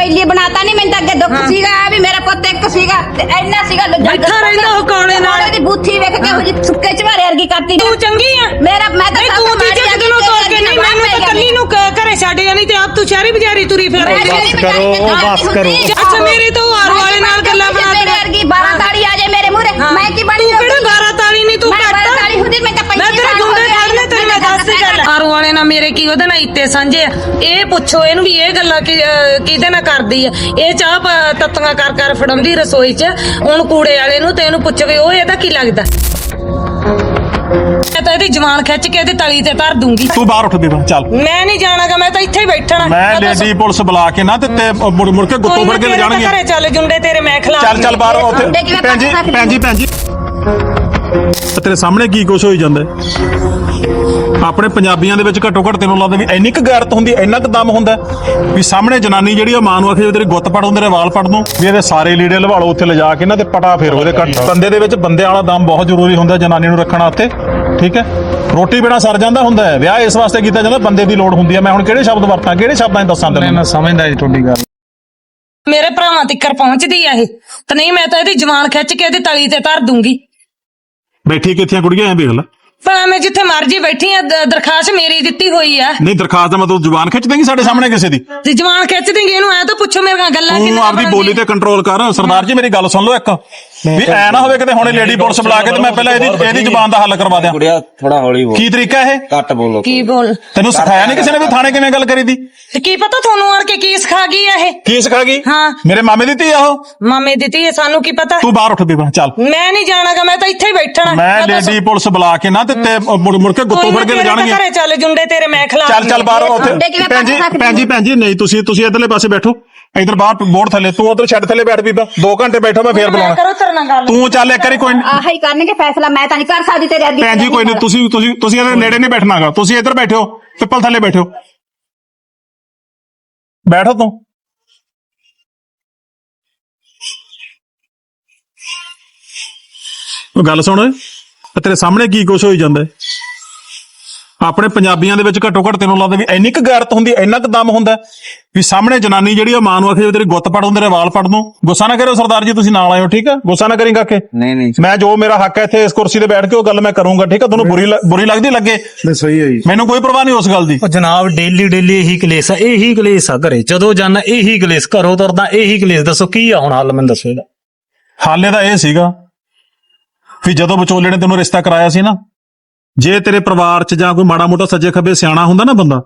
ਬੈਲੀ ਬਣਾਤਾ ਨਹੀਂ ਮੈਨੂੰ ਤਾਂ ਅੱਗੇ ਦੁੱਖ ਸੀਗਾ ਵੀ ਮੇਰਾ ਪੁੱਤ ਇੱਕ ਸੀਗਾ ਤੇ ਇੰਨਾ ਸੀਗਾ ਲੁੱਜਾ ਬੈਠਾ ਰਹਿੰਦਾ ਉਹ ਕੋਲੇ ਨਾਲ। ਉਹਦੀ ਬੂਥੀ ਵੇਖ ਕੇ ਉਹ ਜੀ ਸੁੱਕੇ ਝਵਾਰੇ ਵਰਗੀ ਕਰਤੀ ਤੂੰ ਚੰਗੀ ਆ। ਮੇਰਾ ਮੈਂ ਤਾਂ ਤੂੰ ਮਾੜੀ ਦਿਨੋਂ ਤੋੜ ਕੇ ਨਹੀਂ ਮੈਂ ਮੈਨੂੰ ਤਾਂ ਕੱਲੀ ਨੂੰ ਘਰੇ ਛੱਡ ਜਾਣੀ ਤੇ ਆਪ ਤੂੰ ਸ਼ਹਿਰੀ ਬਜ਼ਾਰੀ ਤੁਰੀ ਫਿਰ ਕਰੋ, ਬਸ ਕਰੋ। ਅੱਛਾ ਮੇਰੇ ਤੋਂ ਹਾਰ ਵਾਲੇ ਨਾਲ ਗੱਲਾਂ ਬਣਾ ਮੇਰੇ ਵਰਗੀ 12 ਤਾੜੀ ਆ ਜਾਏ ਮੇਰੇ ਮੂਹਰੇ। ਮੈਂ ਕੀ ਬਣੀ ਤੂੰ ਕਿਹੜਾ 12 ਤਾਲੀ ਨਹੀਂ ਤੂੰ ਮੈਂ ਘੱਟ 12 ਤਾੜੀ ਹੁੰਦੀ ਮੈਂ ਤਾਂ ਮੈਂ ਪੈਂਤੀ ਤੇਰੇ ਸਾਲ ਗੁੰਡੇ ਹੋ ਗਏ, ਫੜ ਲੈ ਤੈਨੂੰ ਮੈਂ ਦੱਸ ਹੀ ਗੱਲ ਆਰੂ ਵਾਲੇ ਨਾਲ ਮੇਰੇ ਕੀ ਉਹਦੇ ਨਾਲ ਇੱਤੇ ਸਾਂਝੇ ਆ? ਇਹ ਪੁੱਛੋ ਇਹਨੂੰ ਵੀ ਇਹ ਗੱਲਾਂ ਕਿ ਅਹ, ਕਿਹਦੇ ਨਾਲ ਕਰਦੀ ਆ? ਇਹ ਚਾਹ ਪ- ਤੱਤੀਆਂ ਕਰ ਕਰ ਫੜਾਉਂਦੀ ਰਸੋਈ 'ਚ ਹੁਣ ਕੂੜੇ ਵਾਲੇ ਨੂੰ ਤੇ ਇਹਨੂੰ ਪੁੱਛੋਗੇ ਉਹ ਇਹਦਾ ਕੀ ਲੱਗਦਾ? ਮੈਂ ਤਾਂ ਇਹਦੀ ਜਵਾਨ ਖਿੱਚ ਕੇ ਇਹਦੀ ਤਲੀ ਤੇ ਧਰ ਦੂੰਗੀ। ਤੂੰ ਬਾਹਰ ਉੱਠ ਬੇਬਾ ਚੱਲ। ਮੈਂ ਨਹੀਂ ਜਾਣਾਗਾ ਮੈਂ ਤਾਂ ਇੱਥੇ ਹੀ ਬੈਠਣਾ। ਮੈਂ ਲੇਡੀ ਪੁਲਿਸ ਬੁਲਾ ਕੇ ਨਾ ਤੇ ਤੇ ਮੁੜ ਮੁੜ ਕੇ ਗੁੱਤੋਂ ਫੜ ਕੇ ਲੈ ਜਾਣਗੇ। ਘਰੇ ਚੱਲ ਜੁੰਡੇ ਤੇਰੇ ਮੈਂ ਖਿਲਾਫ ਚੱਲ ਚੱਲ ਬਾਹਰ ਉੱਥੇ ਭੈਣ ਜੀ ਭੈਣ ਜੀ ਭੈਣ ਜੀ। ਤੇ ਤੇਰੇ ਸਾਹਮਣੇ ਕੀ ਕੁਛ ਹੋਈ ਜਾਂਦਾ? ਹੈ? ਆਪਣੇ ਪੰਜਾਬੀਆਂ ਦੇ ਵਿੱਚ ਘੱਟੋ ਘੱਟ ਤੈਨੂੰ ਲੱਗਦਾ ਵੀ ਇੰਨੀ ਕੁ ਗੈਰਤ ਹੁੰਦੀ ਇੰਨਾ ਕੁ ਦਮ ਹੁੰਦਾ ਵੀ ਸਾਹਮਣੇ ਜਨਾਨੀ ਜਿਹੜੀ ਆ ਮਾਂ ਨੂੰ ਆਖੇ ਤੇਰੀ ਗੁੱਤ ਪੜ ਹੁੰਦੇ ਨੇ ਵਾਲ ਪੜ ਦੂੰ। ਵੀ ਇਹਦੇ ਸਾਰੇ ਲੀੜੇ ਲਵਾਲੋ ਉੱਥੇ ਲਿਜਾ ਕੇ ਨਾ ਤੇ ਪਟਾ ਫੇਰ ਉਹਦੇ ਕੱਟ ਬੰਦੇ ਦੇ ਵਿੱਚ ਬੰਦੇ ਵਾਲਾ ਦਮ ਬਹੁਤ ਜ਼ਰੂਰੀ ਹੁੰਦਾ ਜਨਾਨੀ ਨੂੰ ਰੱਖਣਾ ਉੱਥੇ ਠੀਕ ਹੈ? ਰੋਟੀ ਬਿਨਾ ਸਰ ਜਾਂਦਾ ਹੁੰਦਾ ਹੈ। ਵਿਆਹ ਇਸ ਵਾਸਤੇ ਕੀਤਾ ਜਾਂਦਾ ਬੰਦੇ ਦੀ ਲੋੜ ਹੁੰਦੀ ਹੈ। ਮੈਂ ਹੁਣ ਕਿਹੜੇ ਸ਼ਬਦ ਵਰਤਾਂ ਕਿਹੜੇ ਸ਼ਬਦਾਂ 'ਚ ਦੱਸਾਂ ਤੈਨੂੰ? ਮੈਂ ਸਮਝਦਾ ਜੀ ਤੁਹਾਡੀ ਗੱਲ। ਮੇਰੇ ਭਰਾਵਾਂ ਤਿੱਕਰ ਪਹੁੰਚਦੀ ਆ ਇਹ। ਤੇ ਨਹੀਂ ਮੈਂ ਤਾਂ ਇਹਦੀ ਜਵਾਨ ਖਿੱਚ ਕੇ ਇਹਦੀ ਤਲੀ ਤੇ ਧਰ ਦੂੰਗੀ। ਬੈਠੀ ਕਿੱਥੇ ਕੁੜੀਆਂ? ਐ ਵੇਖ ਲੈ। ਭਾਵੇਂ ਮੈਂ ਜਿੱਥੇ ਮਰਜ਼ੀ ਬੈਠੀ ਆ ਦ- ਦਰਖਾਸਤ ਮੇਰੀ ਦਿੱਤੀ ਹੋਈ ਆ। ਨਹੀਂ ਦਰਖਾਸਤ ਦਾ ਮਤਲਬ ਜ਼ੁਬਾਨ ਖਿੱਚ ਦੇਂਗੀ ਸਾਡੇ ਸਾਹਮਣੇ ਕਿਸੇ ਦੀ? ਤੇ ਜਵਾਨ ਖਿੱਚ ਦੇਂਗੇ ਇਹਨੂੰ ਐ ਤਾਂ ਪੁੱਛੋ ਮੇਰੇ ਨਾਲ ਗੱਲਾਂ ਤੂੰ ਕਿੰਨੀਆਂ ਆਪਦੀ। ਬੋਲੀ ਤੇ ਕੰਟਰੋਲ ਕਰ। ਸਰਦਾਰ ਜੀ ਮੇਰੀ ਗੱਲ ਸੁਣ ਲਓ ਇੱਕ। ਵੀ ਐ ਨਾ ਹੋਵੇ ਕਿਤੇ ਹੁਣੇ ਲੇਡੀ ਪੁਲਿਸ ਬੁਲਾ ਕੇ ਤੇ ਮੈਂ ਪਹਿਲਾਂ ਇਹਦੀ ਇਹਦੀ ਜ਼ੁਬਾਨ ਦਾ ਹੱਲ ਕਰਵਾ ਦਿਆਂ। ਕੁੜਿਆ ਥੋੜਾ ਹੌਲੀ ਬੋਲ। ਕੀ ਤਰੀਕਾ ਇਹ? ਘੱਟ ਬੋਲੋ ਕੀ ਬੋਲ? ਤੈਨੂੰ ਸਿਖਾਇਆ ਨਹੀਂ ਕਿਸੇ ਨੇ ਵੀ ਥਾਣੇ ਕਿਵੇਂ ਗੱਲ ਕਰੀਦੀ ਤੇ ਕੀ ਪਤਾ ਤੁਹਾਨੂੰ ਆਣ ਕੇ ਕੀ ਸਿਖਾ ਗਈ ਆ ਇਹ? ਕੀ ਸਿਖਾ ਗਈ? ਹਾਂ। ਮੇਰੇ ਮਾਮੇ ਦੀ ਧੀ ਆ ਉਹ। ਮਾਮੇ ਦਿੱਤੀ ਹੈ ਸਾਨੂੰ ਕੀ ਪਤਾ? ਤੂੰ ਬਾਹਰ ਉੱਠ ਬੇਬਾ ਚੱਲ। ਮੈਂ ਨਹੀਂ ਜਾਣਾਗਾ ਮੈਂ ਤਾਂ ਇੱਥੇ ਹੀ ਬੈਠਣਾ। ਮੈਂ ਲੇਡੀ ਪੁਲਿਸ ਬੁਲਾ ਕੇ ਨਾ ਤੇ ਤੇ ਮੁੜ ਮੁੜ ਕੇ ਗੁੱਤੋਂ ਫੜ ਕੇ ਲੈ ਜਾਣਗੇ ਘਰੇ ਚੱਲ ਜੁੰਡੇ ਤੇਰੇ ਮੈਂ ਖਿਲਾਫ ਚੱਲ ਚੱਲ ਬਾਹਰ ਉੱਥੇ ਭੈਣ ਜੀ ਭੈਣ ਜੀ ਭੈਣ ਜੀ ਨਹੀਂ ਤੁਸੀਂ ਤੁਸੀਂ ਇਧਰਲੇ ਪਾਸੇ ਬੈਠੋ। ਇਧਰ ਬਾਹਰ ਬੋਰਡ ਥੱਲੇ ਤੂੰ ਉਧਰ ਛੱਡ ਥੱਲੇ ਬੈਠ ਬੀਬਾ 2 ਘੰਟੇ ਬੈਠੋ ਮੈਂ ਫੇਰ ਬੁਲਾਉਣਾ। ਕਰੋ ਤੇਰੇ ਨਾਲ ਗੱਲ। ਤੂੰ ਚੱਲ ਇੱਕ ਵਾਰੀ ਕੋਈ ਆਹੀ ਕਰਨਗੇ ਫੈਸਲਾ ਮੈਂ ਤਾਂ ਨਹੀਂ ਕਰ ਸਕਦੀ ਤੇਰੇ ਅੱਗੇ ਭੈਣ ਜੀ ਕੋਈ ਨਹੀਂ ਤੁਸੀਂ ਤੁਸੀਂ ਤੁਸੀਂ ਇਹਦੇ ਨੇੜੇ ਨਹੀਂ ਬੈਠਣਾਗਾ। ਤੁਸੀਂ ਇੱਧਰ ਬੈਠੋ ਪਿੱਪਲ ਥੱਲੇ ਬੈਠੋ ਬੈਠੋ ਤੂੰ। ਉਹ ਗੱਲ ਸੁਣ ਤੇਰੇ ਸਾਹਮਣੇ ਕੀ ਕੁਛ ਹੋਈ ਜਾਂਦਾ ਹੈ? ਆਪਣੇ ਪੰਜਾਬੀਆਂ ਦੇ ਵਿੱਚ ਘੱਟੋ ਘੱਟ ਤੈਨੂੰ ਲੱਗਦਾ ਵੀ ਇੰਨੀ ਕੁ ਗੈਰਤ ਹੁੰਦੀ ਇੰਨਾ ਕੁ ਦਮ ਹੁੰਦਾ ਵੀ ਸਾਹਮਣੇ ਜਨਾਨੀ ਜਿਹੜੀ ਆ ਮਾਂ ਨੂੰ ਆਖੇ ਤੇਰੀ ਗੁੱਤ ਪੜ ਹੁੰਦੇ ਨੇ ਵਾਲ ਪੜ ਦੂੰ। ਗੁੱਸਾ ਨਾ ਕਰਿਓ ਸਰਦਾਰ ਜੀ ਤੁਸੀਂ ਨਾਲ ਆਇਓ ਠੀਕ ਹੈ ਗੁੱਸਾ ਨਾ ਕਰੀਂ ਕਾਕੇ। ਨਹੀਂ ਨਹੀਂ। ਮੈਂ ਜੋ ਮੇਰਾ ਹੱਕ ਹੈ ਇੱਥੇ ਇਸ ਕੁਰਸੀ ਤੇ ਬੈਠ ਕੇ ਉਹ ਗੱਲ ਮੈਂ ਕਰੂੰਗਾ ਠੀਕ ਹੈ ਤੁਹਾਨੂੰ ਬੁਰੀ ਲ- ਬੁਰੀ ਲੱਗਦੀ ਲੱਗੇ? ਨਹੀਂ ਸਹੀ ਹੈ ਜੀ। ਮੈਨੂੰ ਕੋਈ ਪਰਵਾਹ ਨਹੀਂ ਉਸ ਗੱਲ ਦੀ। ਉਹ ਜਨਾਬ ਡੇਲੀ ਡੇਲੀ ਇਹੀ ਕਲੇਸ਼ ਆ ਇਹੀ ਕਲੇਸ਼ ਆ ਘਰੇ। ਜਦੋਂ ਜਾਣਾ ਇਹੀ ਕਲੇਸ਼। ਘਰੋਂ ਤੁਰਦਾ ਇਹੀ ਕਲੇਸ਼। ਦੱਸੋ ਕੀ ਆ ਹੁਣ ਹੱਲ ਮੈਨੂੰ ਦੱਸੋ ਇਹਦਾ। ਹਾਲੇ ਤਾਂ ਇਹ ਸੀਗਾ ਵੀ ਜਦੋਂ ਵਿਚੋਲੇ ਨੇ ਤੈਨੂੰ ਰਿਸ਼ਤਾ ਕਰਾਇਆ ਸੀ ਨਾ ਜੇ ਤੇਰੇ ਪਰਿਵਾਰ 'ਚ ਜਾਂ ਕੋਈ ਮਾੜਾ ਮੋਟਾ ਸੱਜੇ ਖੱਬੇ ਸਿਆਣਾ ਹੁੰਦਾ ਨਾ ਬੰਦਾ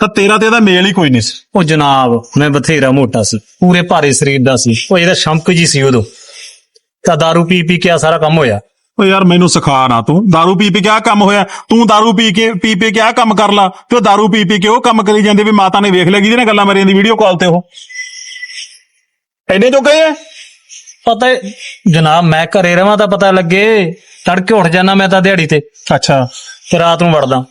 ਤਾਂ ਤੇਰਾ ਤੇ ਇਹਦਾ ਮੇਲ ਹੀ ਕੋਈ ਨਹੀਂ ਸੀ ਉਹ ਜਨਾਬ ਮੈਂ ਬਥੇਰਾ ਮੋਟਾ ਸੀ ਪੂਰੇ ਭਾਰੇ ਸਰੀਰ ਦਾ ਸੀ ਉਹ ਇਹਦਾ ਸ਼ੰਕ ਜੀ ਸੀ ਉਦੋਂ ਤਾਂ दारू ਪੀ ਪੀ ਕੇ ਆ ਸਾਰਾ ਕੰਮ ਹੋਇਆ ਓ ਯਾਰ ਮੈਨੂੰ ਸਿਖਾ ਨਾ ਤੂੰ दारू ਪੀ ਪੀ ਕੇ ਆ ਕੰਮ ਹੋਇਆ ਤੂੰ दारू ਪੀ ਕੇ ਪੀ ਪੀ ਕੇ ਆ ਕੰਮ ਕਰ ਲਾ ਤੇ ਉਹ दारू ਪੀ ਪੀ ਕੇ ਉਹ ਕੰਮ ਕਰੀ ਜਾਂਦੇ ਵੀ ਮਾਤਾ ਨੇ ਵੇਖ ਲਿਆ ਕਿਹਦੇ ਨਾਲ ਗੱਲਾਂ ਮਾਰੀਆਂ ਦੀ ਵੀਡੀਓ ਕਾਲ ਤੇ ਉਹ ਐਨੇ ਜੋ ਗਏ ਆ ਪਤਾ ਹੈ, ਜਨਾਬ ਮੈਂ ਘਰੇ ਰਵਾਂ ਤਾਂ ਪਤਾ ਲੱਗੇ। ਤੜਕੇ ਉੱਠ ਜਾਣਾ ਮੈਂ ਤਾਂ ਦਿਹਾੜੀ ਤੇ। ਅੱਛਾ। ਤੇ ਰਾਤ ਨੂੰ ਵੜਦਾ।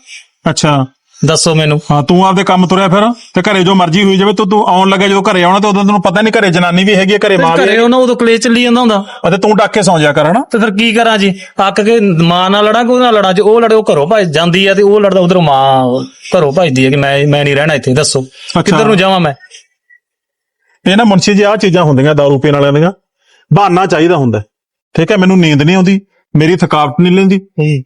ਅੱਛਾ। ਦੱਸੋ ਮੈਨੂੰ। ਹਾਂ ਤੂੰ ਆਪਦੇ ਕੰਮ ਤੁਰਿਆ ਫਿਰ ਤੇ ਘਰੇ ਜੋ ਮਰਜ਼ੀ ਹੋਈ ਜਾਵੇ ਤੂੰ ਤੂੰ ਆਉਣ ਲੱਗਾ ਜਦੋਂ ਘਰੇ ਆਉਣਾ ਤੇ ਉਦੋਂ ਤੈਨੂੰ ਪਤਾ ਨਹੀਂ ਘਰੇ ਜਨਾਨੀ ਵੀ ਹੈਗੀ ਹੈ ਘਰੇ ਮਾਂ ਵੀ ਘਰੇ ਹੈਗੀ ਉਹਨਾਂ ਉਦੋਂ ਕਲੇਸ਼ ਚੱਲੀ ਜਾਂਦਾ ਹੁੰਦਾ। ਹੈ। ਅਤੇ ਤੂੰ ਡੱਕ ਕੇ ਸੌਂ ਜਾ ਕਰ ਹਨਾ? ਤੇ ਫਿਰ ਕੀ ਕਰਾਂ ਜੀ? ਅੱਕ ਕੇ ਮਾਂ ਨਾਲ ਲੜਾਂ ਕੋਈ ਨਾਲ ਲੜਾਂ ਜੇ ਉਹ ਲੜੇ ਉਹ ਘਰੋਂ ਭੱਜ ਜਾਂਦੀ ਆ ਤੇ ਉਹ ਲੜਦਾ ਉਧਰੋਂ ਮਾਂ ਘਰੋਂ ਭੱਜਦੀ ਆ ਕਿ ਮੈਂ ਮੈਂ ਨਹੀਂ ਰਹਿਣਾ ਇੱਥੇ ਦੱਸੋ। ਕਿੱਧਰ ਨੂੰ ਜਾਵਾਂ ਮੈਂ? ਇਹ ਨਾ ਮੁਨਸ਼ੀ ਜੀ ਆ ਚੀਜ਼ਾਂ ਹੁੰਦੀਆਂ ਦਾਰੂ ਪੀਣ ਵਾਲਿਆਂ ਦੀਆਂ। ਬਹਾਨਾ ਚਾਹੀਦਾ ਹੁੰਦਾ ਹੈ। ਠੀਕ ਹੈ ਮੈਨੂੰ ਨੀਂਦ ਨਹੀਂ ਆਉਂਦੀ ਮੇਰੀ ਥਕਾਵਟ ਨਹੀਂ ਲੈਂਦੀ।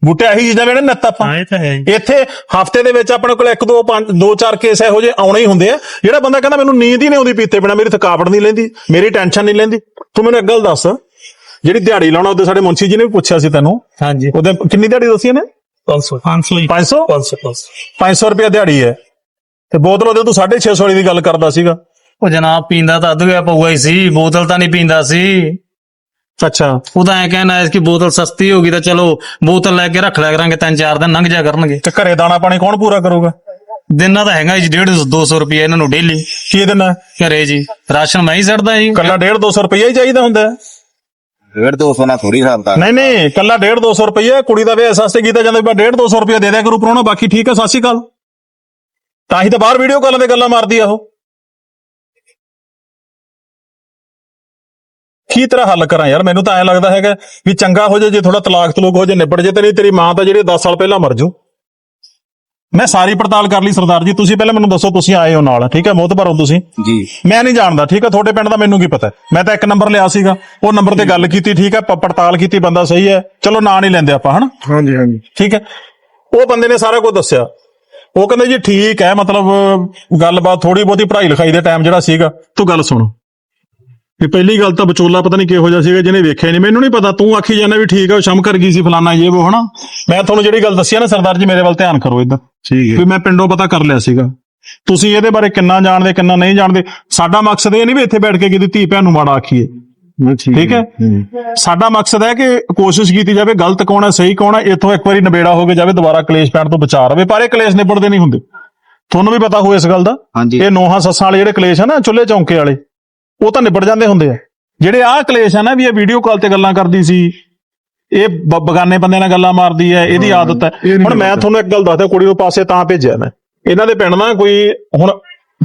ਬੂਟੇ ਇਹੀ ਚੀਜ਼ਾਂ ਵੇਣੇ ਨੱਤ ਆਪਾਂ। ਇਹ ਤਾਂ ਹੈ ਇੱਥੇ ਹਫ਼ਤੇ ਦੇ ਵਿੱਚ ਆਪਣੇ ਕੋਲ ਇੱਕ ਦੋ ਪੰਜ ਦੋ ਚਾਰ ਕੇਸ ਇਹੋ ਜਿਹੇ ਆਉਣੇ ਹੀ ਹੁੰਦੇ ਆ। ਜਿਹੜਾ ਬੰਦਾ ਕਹਿੰਦਾ ਮੈਨੂੰ ਨੀਂਦ ਹੀ ਨਹੀਂ ਆਉਂਦੀ ਪੀਤੇ ਬਿਨਾ ਮੇਰੀ ਥਕਾਵਟ ਨਹੀਂ ਲੈਂਦੀ ਮੇਰੀ ਟੈਨਸ਼ਨ ਨਹੀਂ ਲੈਂਦੀ। ਤੂੰ ਮੈਨੂੰ ਇੱਕ ਗੱਲ ਦੱਸ। ਜਿਹੜੀ ਦਿਹਾੜੀ ਲਾਉਣਾ ਉਹਦੇ ਸਾਡੇ ਮੁਨਸ਼ੀ ਜੀ ਨੇ ਵੀ ਪੁੱਛਿਆ ਸੀ ਤੈਨੂੰ। ਹਾਂਜੀ। ਉਹਦੇ ਕਿੰਨੀ ਦਿਹਾੜੀ ਦੱਸੀ ਨੇ 500 500 500 500 500 500 ਰੁਪਏ ਦਿਹਾੜੀ ਹੈ। ਤੇ ਬੋਤਲ ਉਹਦੇ ਤੂੰ 650 ਵਾਲੀ ਦੀ ਗੱਲ ਕਰਦਾ ਸੀਗਾ। ਉਹ ਜਨਾਬ ਪੀਂਦਾ ਤਾਂ ਅੱਧ ਗਿਆ ਪਊਗਾ ਹੀ ਸੀ ਬੋਤਲ ਤਾਂ ਨਹੀਂ ਪੀਂਦਾ ਸੀ। ਅੱਛਾ। ਉਹ ਤਾਂ ਐ ਕਹਿਣਾ ਇਸ ਕਿ ਬੋਤਲ ਸਸਤੀ ਹੋ ਗਈ ਤਾਂ ਚਲੋ ਬੋਤਲ ਲੈ ਕੇ ਰੱਖ ਲਿਆ ਕਰਾਂਗੇ ਤਿੰਨ ਚਾਰ ਦਿਨ ਲੰਘ ਜਾ ਕਰਨਗੇ। ਤੇ ਘਰੇ ਦਾਣਾ ਪਾਣੀ ਕੌਣ ਪੂਰਾ ਕਰੂਗਾ? ਦਿਨਾਂ ਤਾਂ ਹੈਗਾ ਜੀ 150 200 ਰੁਪਏ ਇਹਨਾਂ ਨੂੰ ਡੇਲੀ। ਕੀ ਦਿਨਾ? ਘਰੇ ਜੀ ਰਾਸ਼ਨ ਮੈਂ ਹੀ ਸੜਦਾ ਜੀ। ਕੱਲਾ 1.5 200 ਰੁਪਈਆ ਹੀ ਚਾਹੀਦਾ ਹੁੰਦਾ। ਡੇਢ ਦੋ ਸੌ ਨਾਲ ਥੋੜੀ ਸਰਦਾ ਨਹੀਂ ਨਹੀਂ ਕੱਲਾ 1.5 200 ਰੁਪਈਆ ਕੁੜੀ ਦਾ ਵਿਆਹ ਸਸਤੇ ਕੀਤਾ ਜਾਂਦਾ ਵੀ 1.5 200 ਰੁਪਈਆ ਦੇ ਦਿਆ ਕਰੂ ਪਰੋਣਾ ਬਾਕੀ ਠੀਕ ਹੈ ਸਤਿ ਸ਼੍ਰੀ ਅਕਾਲ। ਤਾਂ ਹੀ ਤਾਂ ਬਾਹਰ ਵੀਡੀਓ ਕਾਲਾਂ ਤੇ ਗੱਲਾਂ ਮਾਰਦੀ ਆ ਉਹ। ਕੀ ਤਰ੍ਹਾਂ ਹੱਲ ਕਰਾਂ ਯਾਰ? ਮੈਨੂੰ ਤਾਂ ਐਂ ਲੱਗਦਾ ਹੈਗਾ ਵੀ ਚੰਗਾ ਹੋ ਜਾਏ ਜੇ ਥੋੜਾ ਤਲਾਕ ਤਲੂਕ ਹੋ ਜਾਏ ਨਿਬੜ ਜੇ ਤੇ ਨਹੀਂ ਤੇਰੀ ਮਾਂ ਤਾਂ ਜਿਹੜੀ 10 ਸਾਲ ਪਹਿਲਾਂ ਮਰ ਜੂ। ਮੈਂ ਸਾਰੀ ਪੜਤਾਲ ਕਰ ਲਈ ਸਰਦਾਰ ਜੀ ਤੁਸੀਂ ਪਹਿਲਾਂ ਮੈਨੂੰ ਦੱਸੋ ਤੁਸੀਂ ਆਏ ਹੋ ਨਾਲ ਠੀਕ ਹੈ? ਮੋਤਬਰ ਹੋ ਤੁਸੀਂ। ਜੀ। ਮੈਂ ਨਹੀਂ ਜਾਣਦਾ ਠੀਕ ਹੈ? ਤੁਹਾਡੇ ਪਿੰਡ ਦਾ ਮੈਨੂੰ ਕੀ ਪਤਾ? ਮੈਂ ਤਾਂ ਇੱਕ ਨੰਬਰ ਲਿਆ ਸੀਗਾ। ਉਹ ਨੰਬਰ ਤੇ ਗੱਲ ਕੀਤੀ ਠੀਕ ਹੈ? ਪ- ਪੜਤਾਲ ਕੀਤੀ ਬੰਦਾ ਸਹੀ ਹੈ। ਚਲੋ ਨਾਂ ਨਹੀਂ ਲੈਂਦੇ ਆਪਾਂ ਹਨਾ? ਹਾਂਜੀ ਹਾਂਜੀ। ਠੀਕ ਹੈ? ਉਹ ਬੰਦੇ ਨੇ ਸਾਰਾ ਕੁਝ ਦੱਸਿਆ। ਉਹ ਕਹਿੰਦੇ ਜੀ ਠੀਕ ਹੈ ਮਤਲਬ ਗੱਲਬਾਤ ਥੋੜੀ ਬਹੁਤੀ ਪੜ੍ਹਾਈ ਲਿਖਾਈ ਦੇ ਟਾਈਮ ਜਿਹੜਾ ਸੀਗਾ। ਤੂੰ ਗੱਲ ਸੁਣ। ਵੀ ਪਹਿਲੀ ਗੱਲ ਤਾਂ ਵਿਚੋਲਾ ਪਤਾ ਨਹੀਂ ਕਿਹੋ ਜਿਹਾ ਸੀਗਾ ਜਿਹਨੇ ਵੇਖਿਆ ਨਹੀਂ। ਮੈਨੂੰ ਨਹੀਂ ਪਤਾ ਤੂੰ ਆਖੀ ਜਾਂਦਾ ਵੀ ਠੀਕ ਹੈ ਉਹ ਸ਼ਮ ਕਰ ਗਈ ਸੀ ਫਲਾਨਾ ਇਹ ਉਹ ਹਨਾ। ਮੈਂ ਤੁਹਾਨੂੰ ਜਿਹੜੀ ਗੱਲ ਦੱਸੀ ਆ ਨਾ ਸਰਦਾਰ ਜੀ ਮੇਰੇ ਵੱਲ ਧਿਆਨ ਕਰੋ ਇੱਧਰ। ਠੀਕ ਵੀ ਮੈਂ ਪਿੰਡੋਂ ਪਤਾ ਕਰ ਲਿਆ ਸੀਗਾ। ਤੁਸੀਂ ਇਹਦੇ ਬਾਰੇ ਕਿੰਨਾ ਜਾਣਦੇ ਕਿੰਨਾ ਨਹੀਂ ਜਾਣਦੇ? ਸਾਡਾ ਮਕਸਦ ਇਹ ਨਹੀਂ ਵੀ ਇੱਥੇ ਬੈਠ ਕੇ ਕਿਤੇ ਧੀ ਭੈਣ ਨੂੰ ਮਾੜਾ ਆਖੀਏ। ਹੈ ਠੀਕ ਹੈ? ਸਾਡਾ ਮਕਸਦ ਹੈ ਕਿ ਕੋਸ਼ਿਸ਼ ਕੀਤੀ ਜਾਵੇ ਗਲਤ ਕੌਣ ਹੈ ਸਹੀ ਕੌਣ ਹੈ ਇੱਥੋਂ ਇੱਕ ਵਾਰੀ ਨਿਬੇੜਾ ਹੋ ਕੇ ਜਾਵੇ ਦੁਬਾਰਾ ਕਲੇਸ਼ ਪੈਣ ਤੋਂ ਬਚਾ ਰਵੇ। ਪਰ ਇਹ ਕਲੇਸ਼ ਨਿਬੜਦੇ ਨਹੀਂ ਹੁੰਦੇ। ਤੁਹਾਨੂੰ ਵੀ ਪਤਾ ਹੋਊ ਇਸ ਗੱਲ ਦਾ? ਇਹ ਨੋਹਾਂ ਸੱਸਾਂ ਵਾਲੇ ਜਿਹੜੇ ਕਲੇਸ਼ ਆ ਨਾ ਚੁੱਲ੍ਹੇ ਚੌਂਕੇ ਵਾਲੇ। ਉਹ ਤਾਂ ਨਿਬੜ ਜਾਂਦੇ ਹੁੰਦੇ ਆ। ਜਿਹੜੇ ਆਹ ਕਲੇਸ਼ ਆ ਨਾ ਵੀ ਇਹ ਵੀਡੀਓ ਕਾਲ ਤੇ ਗੱਲਾਂ ਕਰਦੀ ਸੀ ਇਹ ਬ- ਬਗਾਨੇ ਬੰਦੇ ਨਾਲ ਗੱਲਾਂ ਮਾਰਦੀ ਹੈ ਇਹਦੀ ਆਦਤ ਹੈ। ਨਹੀਂ ਹੁਣ ਮੈਂ। ਤੁਹਾਨੂੰ ਇੱਕ ਗੱਲ ਦੱਸਦਾ ਕੁੜੀ ਨੂੰ ਪਾਸੇ ਤਾਂ ਭੇਜਿਆ ਮੈਂ। ਇਹਨਾਂ ਦੇ ਪਿੰਡ ਨਾ ਕੋਈ ਹੁਣ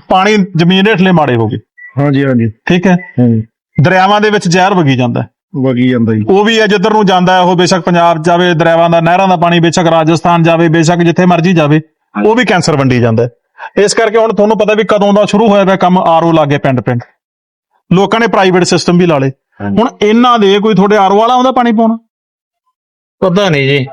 ਪਾਣੀ ਜ਼ਮੀਨ ਹੇਠਲੇ ਮਾੜੇ ਹੋ ਗਏ। ਹਾਂਜੀ ਹਾਂਜੀ। ਠੀਕ ਹੈ? ਹਾਂਜੀ ਦਰਿਆਵਾਂ ਦੇ ਵਿੱਚ ਜ਼ਹਿਰ ਵਗੀ ਜਾਂਦਾ ਹੈ। ਵਗੀ ਜਾਂਦਾ ਜੀ। ਉਹ ਵੀ ਹੈ ਜਿੱਧਰ ਨੂੰ ਜਾਂਦਾ ਹੈ ਉਹ ਬੇਸ਼ੱਕ ਪੰਜਾਬ ਜਾਵੇ ਦਰਿਆਵਾਂ ਦਾ ਨਹਿਰਾਂ ਦਾ ਪਾਣੀ ਬੇਸ਼ੱਕ ਰਾਜਸਥਾਨ ਜਾਵੇ ਬੇਸ਼ੱਕ ਜਿੱਥੇ ਮਰਜ਼ੀ ਜਾਵੇ ਉਹ ਵੀ ਕੈਂਸਰ ਵੰਡੀ ਜਾਂਦਾ ਹੈ। ਇਸ ਕਰਕੇ ਹੁਣ ਤੁਹਾਨੂੰ ਪਤਾ ਵੀ ਕਦੋਂ ਦਾ ਸ਼ੁਰੂ ਹੋਇਆ ਪਿਆ ਕੰਮ ਆਰਓ ਲਾਗੇ ਪਿੰਡ ਪਿੰਡ ਲੋਕਾਂ ਨੇ ਪ੍ਰਾਈਵੇਟ ਸਿਸਟਮ ਵੀ ਲਾ ਲਏ। ਹੁਣ ਇਹਨਾਂ ਦੇ ਕੋਈ ਤੁਹਾਡੇ ਆਰਓ ਵਾਲਾ ਆਉਂਦਾ ਪਾਣੀ ਪਾਉਣਾ? ਪਤਾ ਨਹੀਂ ਜੀ।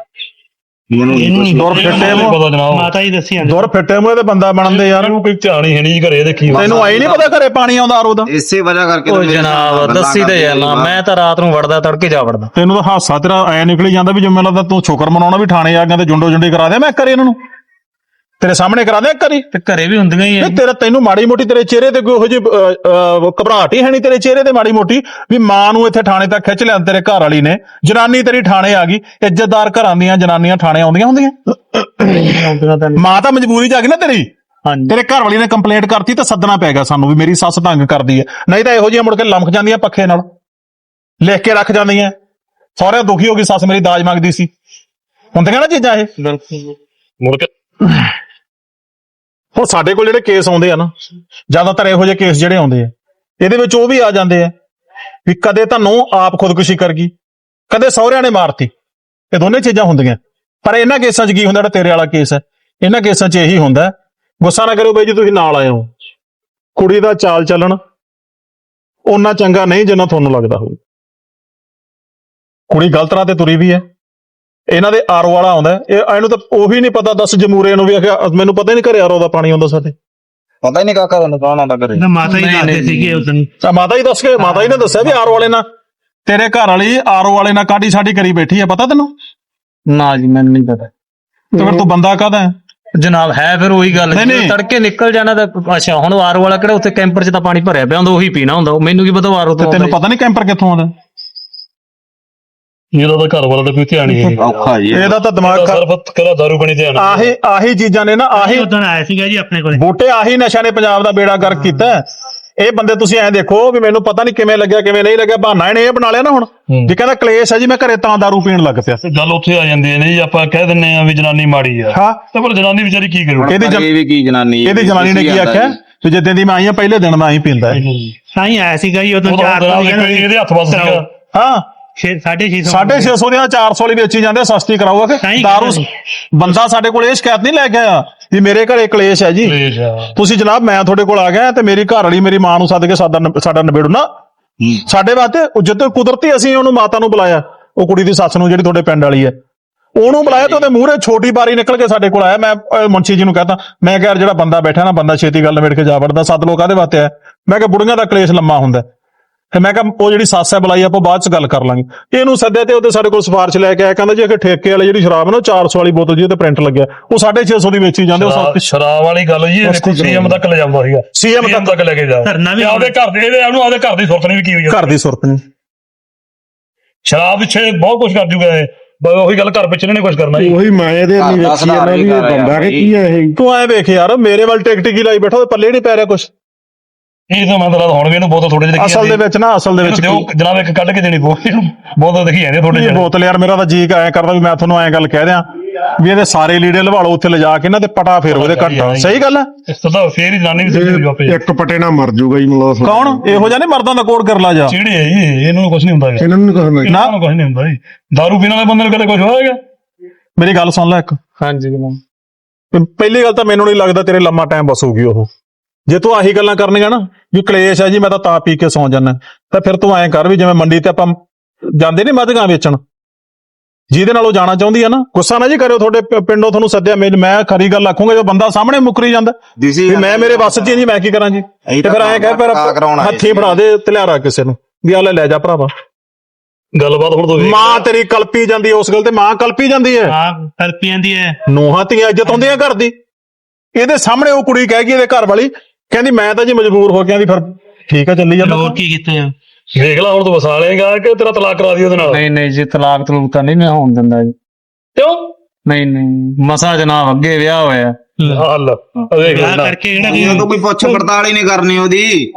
ਮੈਨੂੰ ਨਹੀਂ ਕੁਛ ਦੁਰ ਫਿੱਟੇ ਮੂੰਹ ਪਤਾ ਜਨਾਬ। ਮਾਤਾ ਜੀ ਦੱਸੀ ਜਾਂਦੇ। ਦੁਰ ਫਿੱਟੇ ਮੂੰਹ ਤੇ ਬੰਦਾ ਬਣਨ ਦੇ ਯਾਰ। ਇਹਨੂੰ ਕੋਈ ਧਿਆਨ ਹੀ ਹੈ ਨਹੀਂ ਘਰੇ ਦੇਖੀ ਤੈਨੂੰ ਆਈ ਨਹੀਂ ਪਤਾ ਘਰੇ ਪਾਣੀ ਆਉਂਦਾ ਆਰਓ ਦਾ ਇਸੇ ਵਜ੍ਹਾ ਕਰਕੇ ਉਹ ਤਾਂ ਮੇਰੇ ਜਨਾਬ ਨਾਲ ਦੱਸੀ ਤੇ ਗੱਲਾਂ ਜਾਨਾ ਕਰਦੇ ਮੈਂ ਤਾਂ ਰਾਤ ਨੂੰ ਵੜਦਾ ਤੜਕੇ ਜਾ ਵੜਦਾ। ਤੈਨੂੰ ਤਾਂ ਹਾਸਾ ਤੇਰਾ ਐ ਨਿਕਲੀ ਜਾਂਦਾ ਵੀ ਜਿਵੇਂ ਲੱਗਦਾ ਤੂੰ ਸ਼ੁਕਰ ਮਨਾਉਣਾ ਵੀ ਥਾਣੇ ਆ ਗਿਆ ਤੇ ਜੁੰਡੋ ਜੁੰਡੀ ਕਰਾ ਦੇ ਮੈਂ ਕਰੇ ਇਹਨਾਂ ਨੂੰ। ਤੇਰੇ ਸਾਹਮਣੇ ਕਰਾ ਦੇ ਕਰੀ ਤੇ ਘਰੇ ਵੀ ਹੁੰਦੀਆਂ ਹੀ ਆ ਨਹੀਂ ਤੇਰਾ ਤੈਨੂੰ ਮਾੜੀ ਮੋਟੀ ਤੇਰੇ ਚਿਹਰੇ ਤੇ ਕੋਈ ਉਹੋ ਜਿਹੀ ਘਬਰਾਹਟ ਹੀ ਹੈ ਨਹੀਂ ਤੇਰੇ ਚਿਹਰੇ ਤੇ ਮਾੜੀ ਮੋਟੀ ਵੀ ਮਾਂ ਨੂੰ ਇੱਥੇ ਥਾਣੇ ਤੱਕ ਖਿੱਚ ਲਿਆ ਤੇਰੇ ਘਰ ਵਾਲੀ ਨੇ। ਜਨਾਨੀ ਤੇਰੀ ਥਾਣੇ ਆ ਗਈ। ਇੱਜ਼ਤਦਾਰ ਘਰਾਂ ਦੀਆਂ ਜਨਾਨੀਆਂ ਥਾਣੇ ਆਉਂਦੀਆਂ ਹੁੰਦੀਆਂ? ਮਾਂ ਤਾਂ ਮਜਬੂਰੀ ਚ ਆ ਗਈ ਨਾ ਤੇਰੀ? ਹਾਂਜੀ। ਤੇਰੇ ਘਰ ਵਾਲੀ ਨੇ ਕੰਪਲੇਂਟ ਕਰਤੀ ਤਾਂ ਸੱਦਣਾ ਪੈਗਾ ਸਾਨੂੰ ਵੀ ਮੇਰੀ ਸੱਸ ਤੰਗ ਕਰਦੀ ਹੈ। ਨਹੀਂ ਤਾਂ ਇਹੋ ਜਿਹੀਆਂ ਮੁੜ ਕੇ ਲੰਮਕ ਜਾਂਦੀਆਂ ਪੱਖੇ ਨਾਲ। ਲਿਖ ਕੇ ਰੱਖ ਜਾਂਦੀਆਂ। ਸਹੁਰੇ ਦੁਖੀ ਹੋ ਗਈ ਸੱਸ ਮੇਰੀ ਦਾਜ ਮੰਗਦੀ ਸੀ। ਹੁੰਦੀਆਂ ਨਾ ਚੀਜ਼ਾਂ ਇਹ? ਮੁੜ ਕੇ ਹੁਣ ਸਾਡੇ ਕੋਲ ਜਿਹੜੇ ਕੇਸ ਆਉਂਦੇ ਆ ਨਾ, ਜ਼ਿਆਦਾਤਰ ਇਹੋ ਜਿਹੇ ਕੇਸ ਜਿਹੜੇ ਆਉਂਦੇ ਆ, ਇਹਦੇ ਵਿੱਚ ਉਹ ਵੀ ਆ ਜਾਂਦੇ ਆ ਵੀ ਕਦੇ ਤਾਂ ਨੂੰ ਆਪ ਖੁਦਕੁਸ਼ੀ ਕਰ ਗਈ, ਕਦੇ ਸਹੁਰਿਆਂ ਨੇ ਮਾਰਤੀ, ਇਹ ਦੋਨੇ ਚੀਜ਼ਾਂ ਹੁੰਦੀਆਂ। ਪਰ ਇਹਨਾਂ ਕੇਸਾਂ 'ਚ ਕੀ ਹੁੰਦਾ, ਜਿਹੜਾ ਤੇਰੇ ਵਾਲਾ ਕੇਸ ਹੈ, ਇਹਨਾਂ ਕੇਸਾਂ 'ਚ ਇਹੀ ਹੁੰਦਾ, ਗੁੱਸਾ ਨਾ ਕਰਿਓ ਬਈ ਜੀ ਤੁਸੀਂ ਨਾਲ ਆਏ ਹੋ। ਕੁੜੀ ਦਾ ਚਾਲ ਚੱਲਣ ਉਹਨਾਂ ਚੰਗਾ ਨਹੀਂ ਜਿੰਨਾ ਤੁਹਾਨੂੰ ਲੱਗਦਾ ਹੋਵੇ ਕੁੜੀ ਗਲਤ ਰਾਹ ਤੇ ਤੁਰੀ ਵੀ ਹੈ। ਇਹਨਾਂ ਦੇ ਆਰਓ ਵਾਲਾ ਆਉਂਦਾ ਹੈ। ਇਹ ਇਹਨੂੰ ਤਾਂ ਉਹੀ ਨਹੀਂ ਪਤਾ ਦੱਸ ਜਮੂਰੇ ਨੂੰ ਵੀ ਆਖਿਆ ਮੈਨੂੰ ਪਤਾ ਹੀ ਨਹੀਂ ਘਰੇ ਆਰਓ ਦਾ ਪਾਣੀ ਆਉਂਦਾ ਸਾਡੇ। ਪਤਾ ਹੀ ਨਹੀਂ ਕਾਕਾ ਦਾ ਕੌਣ ਆਉਂਦਾ ਘਰੇ। ਤਾਂ ਮਾਤਾ ਨਹੀਂ, ਦੱਸਦੇ ਸੀਗੇ ਉਸ ਦਿਨ। ਤਾਂ ਮਾਤਾ ਹੀ ਦੱਸ ਕੇ ਮਾਤਾ ਹੀ ਨੇ ਦੱਸਿਆ ਵੀ ਆਰਓ ਵਾਲੇ ਨਾਲ। ਤੇਰੇ ਘਰ ਵਾਲੀ ਆਰਓ ਵਾਲੇ ਨਾਲ ਕਾਢੀ ਸਾਡੀ ਕਰੀ ਬੈਠੀ ਹੈ ਪਤਾ ਤੈਨੂੰ? ਨਾ ਜੀ ਮੈਨੂੰ ਨਹੀਂ ਪਤਾ। ਤੇ ਫਿਰ ਤੂੰ ਬੰਦਾ ਕਾਹਦਾ ਹੈ? ਜਨਾਬ ਹੈ ਫਿਰ ਉਹੀ ਗੱਲ। ਤੜਕੇ ਨਿਕਲ ਜਾਣਾ ਤਾਂ ਅੱਛਾ ਹੁਣ ਆਰੋ ਵਾਲਾ ਕਿਹੜਾ ਉੱਥੇ ਕੈਂਪਰ 'ਚ ਤਾਂ ਪਾਣੀ ਭਰਿਆ ਪਿਆ ਹੁੰਦਾ ਉਹੀ ਪੀਣਾ ਹੁੰਦਾ ਮੈਨੂੰ ਕੀ ਪਤਾ ਆਰੋ ਤੇ ਤੋਂ ਤੈਨੂੰ ਪਤਾ ਨਹੀਂ ਕੈਂਪਰ ਕਿੱਥੋਂ ਆਉਂਦਾ? ਇਹਦਾ ਤਾਂ ਘਰ ਵਾਲਾ ਦਾ ਕੋਈ ਧਿਆਨ ਹੀ ਨਹੀਂ ਔਖਾ ਜੀ ਇਹਦਾ। ਤਾਂ ਦਿਮਾਗ ਖਾ- ਸਰਬਤ ਕਰਾ ਦਾਰੂ ਬਣੀ ਧਿਆਨ ਆਹੀ ਆਹੀ ਚੀਜ਼ਾਂ ਨੇ ਨਾ ਆਹੀ ਉਸ ਦਿਨ ਆਇਆ ਸੀਗਾ ਜੀ ਆਪਣੇ ਕੋਲੇ। ਬੂਟੇ ਆਹੀ ਨਸ਼ਾ ਨੇ ਪੰਜਾਬ ਦਾ ਬੇੜਾ ਗਰਕ ਕੀਤਾ। ਇਹ ਬੰਦੇ ਤੁਸੀਂ ਐਂ ਦੇਖੋ ਵੀ ਮੈਨੂੰ ਪਤਾ ਨਹੀਂ ਕਿਵੇਂ ਲੱਗਿਆ ਕਿਵੇਂ ਨਹੀਂ ਲੱਗਿਆ। ਬਹਾਨਾ ਇਹਨੇ ਇਹ ਬਣਾ ਲਿਆ ਨਾ ਹੁਣ ਜੇ ਕਹਿੰਦਾ ਕਲੇਸ਼ ਹੈ ਜੀ ਮੈਂ ਘਰੇ ਤਾਂ ਦਾਰੂ ਪੀਣ ਲੱਗ ਪਿਆ। ਗੱਲ ਉੱਥੇ ਆ ਜਾਂਦੀ ਹੈ ਨਹੀਂ ਆਪਾਂ ਕਹਿ ਦਿੰਨੇ ਆ ਵੀ ਜਨਾਨੀ ਮਾੜੀ ਆ। ਹਾਂ। ਤੇ ਪਰ ਜਨਾਨੀ ਵਿਚਾਰੀ ਕੀ ਕਰੂ ਇਹਦੀ ਕੀ ਜਨਾਨੀ ਇਹਦੀ ਜਨਾਨੀ ਨੇ ਕੀ ਆਖਿਆ? ਤੇ ਜਿੱਦਾਂ ਦੀ ਮੈਂ ਆਈ ਆ ਪਹਿਲੇ ਦਿਨ ਮੈਂ ਆਈ ਪੀਂਦਾ। ਹੈ। ਤਾਂ ਹੀ ਆਇਆ ਸੀਗਾ ਜੀ ਉਦੋਂ ਚਾਰ ਤੋਂ ਇਹਦੇ ਹੱਥ ਵੱਸ ਸੀਗਾ। ਹਾਂ। 650 650 ਦੀਆਂ 400 ਵਾਲੀ ਵੇਚੀ ਜਾਂਦੇ ਸਸਤੀ ਕਰਾਊਗਾ ਕਿ ਦਾਰੂ ਬੰਦਾ ਸਾਡੇ ਕੋਲ ਇਹ ਸ਼ਿਕਾਇਤ ਨਹੀਂ ਲੈ ਕੇ ਆਇਆ ਵੀ ਮੇਰੇ ਘਰੇ ਕਲੇਸ਼ ਹੈ ਜੀ। ਤੁਸੀਂ ਜਨਾਬ ਮੈਂ ਤੁਹਾਡੇ ਕੋਲ ਆ ਗਿਆ ਤੇ ਮੇਰੀ ਘਰ ਵਾਲੀ ਮੇਰੀ ਮਾਂ ਨੂੰ ਸੱਦ ਕੇ ਸਾਡਾ ਸਾਡਾ ਨਿਬੇੜੋ ਨਾ। ਸਾਡੇ ਵਾਸਤੇ ਉਹ ਜਦੋਂ ਕੁਦਰਤੀ ਅਸੀਂ ਉਹਨੂੰ ਮਾਤਾ ਨੂੰ ਬੁਲਾਇਆ। ਉਹ ਕੁੜੀ ਦੀ ਸੱਸ ਨੂੰ ਜਿਹੜੀ ਤੁਹਾਡੇ ਪਿੰਡ ਵਾਲੀ ਹੈ। ਉਹਨੂੰ ਬੁਲਾਇਆ ਤੇ ਉਹਦੇ ਮੂਹਰੇ ਛੋਟੀ ਬਾਰੀ ਨਿਕਲ ਕੇ ਸਾਡੇ ਕੋਲ ਆਇਆ। ਮੈਂ ਮੁੰਸ਼ੀ ਜੀ ਨੂੰ ਕਹਤਾ ਮੈਂ ਕਿਹਾ ਜਿਹੜਾ ਬੰਦਾ ਬੈਠਾ ਨਾ ਬੰਦਾ ਛੇਤੀ ਗੱਲ ਨਿਬੇੜ ਕੇ ਜਾ ਵੜਦਾ। ਸੱਤ ਲੋਕ ਆਦੇ ਵਾਸਤੇ ਆ ਮੈਂ ਕਿਹਾ ਬੁੜੀਆਂ ਦਾ ਕਲੇਸ਼ ਲੰਮਾ ਹੁੰਦਾ। ਤੇ ਮੈਂ ਕਿਹਾ ਉਹ ਜਿਹੜੀ ਸੱਸ ਹੈ ਬੁਲਾਈ ਆਪਾਂ ਬਾਅਦ ਚ ਗੱਲ ਕਰ ਲਾਂਗੇ। ਇਹਨੂੰ ਸੱਦਿਆ ਤੇ ਉਹਦੇ ਸਾਡੇ ਕੋਲ ਸਿਫਾਰਿਸ਼ ਲੈ ਕੇ ਆਇਆ ਕਹਿੰਦਾ ਜੀ ਕਿ ਠੇਕੇ ਵਾਲੀ ਜਿਹੜੀ ਸ਼ਰਾਬ ਹੈ ਨਾ ਉਹ 400 ਵਾਲੀ ਬੋਤਲ ਜੀ ਤੇ ਪ੍ਰਿੰਟ ਲੱਗਿਆ। ਉਹ 650 ਦੀ ਵੇਚੀ ਜਾਂਦੇ ਉਹ ਸ਼ਰਾਬ- ਵਾਲੀ ਗੱਲ ਜੀ ਇਹ ਦੇਖੋ ਸੀਐਮ ਤੱਕ ਲੈ ਜਾਂਦਾ ਸੀਗਾ। CM ਤੱਕ ਲੈ ਕੇ ਜਾ ਤੇ ਆਪਦੇ ਘਰ ਦੇ ਇਹਦੇ ਉਹਨੂੰ ਆਪਦੇ ਘਰ ਦੀ ਸੁਰਤ ਨਹੀਂ ਵੀ ਕੀ ਹੋਈ। ਘਰ ਦੀ ਸੁਰਤ ਨਹੀਂ। ਸ਼ਰਾਬ ਪਿੱਛੇ ਬਹੁਤ ਕੁਝ ਕਰ ਜੂਗਾ ਇਹ। ਬਸ ਉਹੀ ਗੱਲ ਘਰ ਪਿੱਛੇ ਇਹਨੇ ਕੁਝ ਕਰਨਾ ਜੀ। ਉਹੀ ਮੈਂ ਇਹਦੇ ਨਹੀਂ ਵੇਖੀ ਜਾਂਦਾ ਵੀ ਇਹ ਬੰਦਾ ਕਿ ਕੀ ਹੈ ਇਹ? ਤੂੰ ਐ ਵੇਖ ਯਾਰ ਮੇਰੇ ਵੱਲ ਟਿਕ ਟਿਕੀ ਲਾਈ ਬੈਠਾ ਪੱਲੇ ਨਹੀਂ ਪੈ ਰਿਹਾ ਕੁਛ। ਇਹ ਤਾਂ ਮੈਂ ਤਾਂ ਹੁਣ ਵੀ ਇਹਨੂੰ ਬੋਤਲ ਥੋੜੇ ਜਿਹੇ ਅਸਲ ਦੇ ਵਿੱਚ ਨਾ ਅਸਲ ਦੇ ਵਿੱਚ ਦਿਓ ਜਨਾਬ ਇੱਕ ਕੱਢ ਕੇ ਦੇਣੀ ਪਊ ਇਹਨੂੰ ਬੋਤਲ ਦੇਖੀ ਜਾਂਦੇ ਥੋੜੇ ਇਹ ਜਿਹੇ। ਬੋਤਲ ਯਾਰ ਮੇਰਾ ਤਾਂ ਜੀ ਐ ਕਰਦਾ ਵੀ ਮੈਂ ਤੁਹਾਨੂੰ ਐ ਗੱਲ ਕਹਿ ਦਿਆਂ ਵੀ ਇਹਦੇ ਸਾਰੇ ਲੀੜੇ ਲਵਾ ਲਓ ਉੱਥੇ ਲਿਜਾ ਕੇ ਇਹਨਾਂ ਤੇ ਪਟਾ ਫੇਰੋ ਇਹਦੇ ਘੰਟਾ। ਸਹੀ ਗੱਲ ਹੈ ਇਸ ਤੋਂ ਤਾਂ ਫੇਰ ਹੀ ਜਨਾਨੀ ਵੀ ਸਿੱਧੀ ਹੋ ਜਾਪੇ ਇਹ ਇੱਕ ਪਟੇ ਨਾਲ ਮਰ ਜਾਊਗਾ ਜੀ ਮਤਲਬ ਕੌਣ? ਇਹੋ ਜਿਹਾ ਨਹੀਂ ਮਰਦਾਂ ਦਾ ਕੋਡ ਕਰ ਲਾ ਜਾ ਚਿਹੜੇ ਹੈ ਜੀ ਇਹਨਾਂ ਨੂੰ ਕੁਝ ਨਹੀਂ ਹੁੰਦਾ। ਇਹਨਾਂ ਨੂੰ ਕਹਿੰਦਾ ਇਹਨਾਂ ਨੂੰ ਕੁਝ ਨਹੀਂ ਹੁੰਦਾ ਜੀ। ਦਾਰੂ ਪੀਣ ਵਾਲੇ ਬੰਦੇ ਨੂੰ ਕਦੇ ਕੁਝ ਹੋਏਗਾ? ਮੇਰੀ ਗੱਲ ਸੁਣ ਲੈ ਇੱਕ। ਹਾਂਜੀ ਜਨਾਬ। ਪਹਿਲੀ ਗੱਲ ਤਾਂ ਮੈਨੂੰ ਨਹੀਂ ਲੱਗਦਾ ਤੇਰੇ ਲੰਮਾ ਟਾਈਮ ਬਸੂਗੀ ਉਹ। ਜੇ ਤੂੰ ਆਹੀ ਗੱਲਾਂ ਕਰਨੀਆਂ ਨਾ ਵੀ ਕਲੇਸ਼ ਹੈ ਜੀ ਮੈਂ ਤਾਂ ਤਾਂ ਪੀ ਕੇ ਸੌਂ ਜਾਂਦਾ। ਤਾਂ ਫਿਰ ਤੂੰ ਐਂ ਕਰ ਵੀ ਜਿਵੇਂ ਮੰਡੀ ਤੇ ਆਪਾਂ ਜਾਂਦੇ ਨਹੀਂ ਮੱਝਾਂ ਵੇਚਣ। ਜਿਹਦੇ ਨਾਲ ਉਹ ਜਾਣਾ ਚਾਹੁੰਦੀ ਆ ਨਾ ਗੁੱਸਾ ਨਾ ਜੀ ਕਰਿਓ ਤੁਹਾਡੇ ਪ- ਪਿੰਡੋਂ ਤੁਹਾਨੂੰ ਸੱਦਿਆ ਮੈਂ ਮੈਂ ਖਰੀ ਗੱਲ ਆਖੂੰਗਾ ਜੋ ਬੰਦਾ ਸਾਹਮਣੇ ਮੁੱਕਰੀ ਜਾਂਦਾ ਵੀ ਮੈਂ ਮੇਰੇ ਵੱਸ 'ਚ ਹੀ ਜੀ ਮੈਂ ਕੀ ਕਰਾਂ ਜੀ? ਅਸੀਂ ਤੇ ਫਿਰ ਐਂ ਕਹਿ ਕਰਾਉਣ ਆਏ ਹੱਥੀ ਫੜਾ ਦੇ ਤਲਿਆਰਾ ਕਿਸੇ ਨੂੰ ਵੀ ਆ ਲੈ ਲੈ ਜਾ ਭਰਾਵਾ। ਗੱਲਬਾਤ ਹੁਣ ਤੋਂ ਮਾਂ ਤੇਰੀ ਕਲਪੀ ਜਾਂਦੀ ਹੈ ਉਸ ਗੱਲ ਤੇ ਮਾਂ ਕਲਪੀ ਜਾਂਦੀ ਹੈ ਹਾਂ ਕਲਪੀ ਜਾਂਦੀ ਹੈ ਨੂੰਹਾਂ ਧੀਆਂ ਇੱਜ਼ਤ ਹੁੰਦੀਆਂ ਘਰ ਦੀ। ਇਹਦੇ ਸਾਹਮਣੇ ਉਹ ਕੁੜੀ ਕਹਿ ਗਈ ਇਹਦੇ ਘਰ ਵਾਲੀ ਕਹਿੰਦੀ ਮੈਂ ਤਾਂ ਜੀ ਮਜਬੂਰ ਹੋ ਗਿਆ ਦੀ ਫਿਰ ਠੀਕ ਆ ਚੱਲੀ ਜਾਂਦਾ। ਹੋਰ ਕੀ ਕੀਤੇ ਆ? ਵੇਖ ਲਾ ਹੁਣ ਤੂੰ ਵਸਾ ਲੇਗਾ ਕਿ ਤੇਰਾ ਤਲਾਕ ਕਰਾ ਦੀ ਉਹਦੇ ਨਾਲ? ਨਹੀਂ ਨਹੀਂ ਜੀ ਤਲਾਕ ਤਲੂਕ ਤਾਂ ਨਹੀਂ ਮੈਂ ਹੋਣ ਦਿੰਦਾ ਜੀ। ਕਿਉਂ? ਨਹੀਂ ਨਹੀਂ। ਮਸਾ ਜਨਾਬ ਅੱਗੇ ਵਿਆਹ ਹੋਇਆ। ਹੱਲ। ਵਿਆਹ ਲੈ ਕਰਕੇ ਜਿਹੜਾ ਇਹ ਤਾਂ ਕੋਈ ਪੁੱਛ ਪੜਤਾਲ ਹੀ ਨਹੀਂ ਕਰਨੀ ਉਹਦੀ।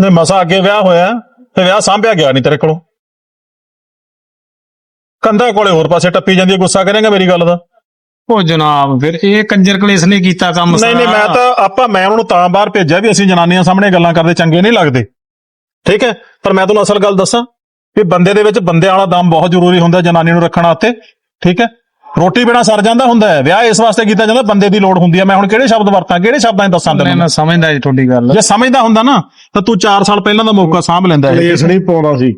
ਨੇ ਮਸਾ ਅੱਗੇ ਵਿਆਹ ਹੋਇਆ ਤੇ ਵਿਆਹ ਸਾਂਭਿਆ ਗਿਆ ਨਹੀਂ ਤੇਰੇ ਕੋਲੋਂ। ਕੰਧਾ ਕੋਲੇ ਹੋਰ ਪਾਸੇ ਟੱਪੀ ਜਾਂਦੀ ਹੈ ਗੁੱਸਾ ਕਰੇਗਾ ਮੇਰੀ ਗੱਲ ਦਾ। ਉਹ ਜਨਾਬ ਫਿਰ ਇਹ ਕੰਜਰ ਕਲੇਸ਼ ਨੇ ਕੀਤਾ ਕੰਮ ਨਹੀਂ ਨਹੀਂ ਮੈਂ। ਤਾਂ ਆਪਾਂ ਮੈਂ ਉਹਨਾਂ ਨੂੰ ਤਾਂ ਬਾਹਰ ਭੇਜਿਆ ਵੀ ਅਸੀਂ ਜਨਾਨੀਆਂ ਸਾਹਮਣੇ ਗੱਲਾਂ ਕਰਦੇ ਚੰਗੇ ਨਹੀਂ ਲੱਗਦੇ। ਠੀਕ ਹੈ? ਪਰ ਮੈਂ ਤੁਹਾਨੂੰ ਅਸਲ ਗੱਲ ਦੱਸਾਂ ਵੀ ਬੰਦੇ ਦੇ ਵਿੱਚ ਬੰਦਿਆਂ ਵਾਲਾ ਦਮ ਬਹੁਤ ਜ਼ਰੂਰੀ ਹੁੰਦਾ ਜਨਾਨੀ ਨੂੰ ਰੱਖਣ ਵਾਸਤੇ। ਠੀਕ ਹੈ? ਰੋਟੀ ਬਿਨਾ ਸਰ ਜਾਂਦਾ ਹੁੰਦਾ ਹੈ। ਵਿਆਹ ਇਸ ਵਾਸਤੇ ਕੀਤਾ ਜਾਂਦਾ ਬੰਦੇ ਦੀ ਲੋੜ ਹੁੰਦੀ ਹੈ। ਮੈਂ ਹੁਣ ਕਿਹੜੇ ਸ਼ਬਦ ਵਰਤਾਂ ਕਿਹੜੇ ਸ਼ਬਦਾਂ 'ਚ ਦੱਸਾਂ ਤੈਨੂੰ ਮੈਂ ਸਮਝਦਾ ਜੀ ਤੁਹਾਡੀ ਗੱਲ। ਜੇ ਸਮਝਦਾ ਹੁੰਦਾ ਨਾ ਤਾਂ ਤੂੰ 4 ਸਾਲ ਪਹਿਲਾਂ ਦਾ ਮੌਕਾ ਸਾਂਭ ਲੈਂਦਾ ਹੈ। ਕਲੇਸ਼ ਨਹੀਂ ਪਾਉਂਦਾ ਸੀ।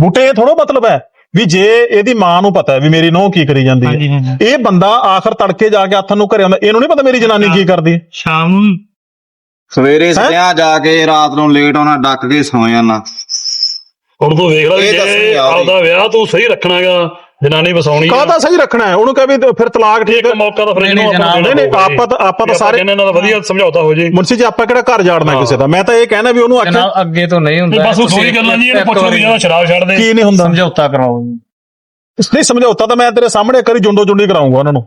ਬੂਟੇ ਇਹ ਥੋੜਾ ਮਤਲਬ ਹੈ। ਵੀ ਜੇ ਇਹਦੀ ਮਾਂ ਨੂੰ ਪਤਾ ਹੈ ਵੀ ਮੇਰੀ ਨੂੰਹ ਕੀ ਕਰੀ ਜਾਂਦੀ ਹਾਂਜੀ ਹੈ। ਹਾਂਜੀ ਇਹ ਬੰਦਾ ਆਖਰ ਤੜਕੇ ਜਾ ਕੇ ਹੱਥ ਨੂੰ ਘਰੇ ਆਉਂਦਾ ਇਹਨੂੰ ਨਹੀਂ ਪਤਾ ਮੇਰੀ ਜਨਾਨੀ ਕੀ ਕਰਦੀ ਹੈ। ਸ਼ਾਮ ਨੂੰ। ਸਵੇਰੇ ਸਿਆ ਜਾ ਕੇ ਰਾਤ ਨੂੰ ਲੇਟ ਆਉਣਾ ਡੱਕ ਕੇ ਸੌ ਜਾਣਾ। ਹੁਣ ਤੂੰ ਵੇਖ ਲੈ ਇਹ ਜੇ ਆ। ਆਪਦਾ ਵਿਆਹ ਤੂੰ ਸਹੀ ਰੱਖਣਾਗਾ ਜਨਾਨੀ ਵਸਾਉਣੀ ਆ। ਕਾਹਦਾ ਸਹੀ ਰੱਖਣਾ ਹੈ? ਉਹਨੂੰ ਕਹੇ ਵੀ ਫਿਰ ਤਲਾਕ ਠੀਕ ਇੱਕ ਹੈ। ਮੌਕਾ ਤਾਂ ਫਿਰ ਨਹੀਂ, ਇਹਨੂੰ ਨਹੀਂ, ਆਪਾਂ ਨਹੀਂ ਨਹੀਂ ਆਪਾਂ ਤਾਂ ਆਪਾਂ ਤਾਂ ਸਾਰੇ ਇਹਨਾਂ ਦਾ ਵਧੀਆ ਸਮਝੌਤਾ ਹੋ ਜੇ। ਮੁਨਸੀ ਜੀ ਆਪਾਂ ਕਿਹੜਾ ਘਰ ਜਾੜਨਾ ਕਿਸੇ ਦਾ? ਮੈਂ ਤਾਂ ਇਹ ਕਹਿਣਾ ਵੀ ਉਹਨੂੰ ਆਖਿਆ ਜਨਾਬ ਅੱਗੇ ਤੋਂ ਨਹੀਂ ਹੁੰਦਾ। ਬਸ ਉਹ ਤੁਸੀਂ ਥੋੜੀ ਗੱਲਾਂ ਜੀ ਇਹਨੂੰ ਪੁੱਛ ਲਓ ਵੀ ਜਦੋਂ ਸ਼ਰਾਬ ਛੱਡ ਦੇ। ਕੀ ਨਹੀਂ ਹੁੰਦਾ? ਸਮਝੌਤਾ ਕਰਾਓ। ਨਹੀਂ ਸਮਝੌਤਾ ਤਾਂ ਮੈਂ ਤੇਰੇ ਸਾਹਮਣੇ ਕਰੀ ਜੁੰਡੋ ਜੁੰਡੀ ਕਰਾਉਂਗਾ ਉਹਨਾਂ ਨੂੰ।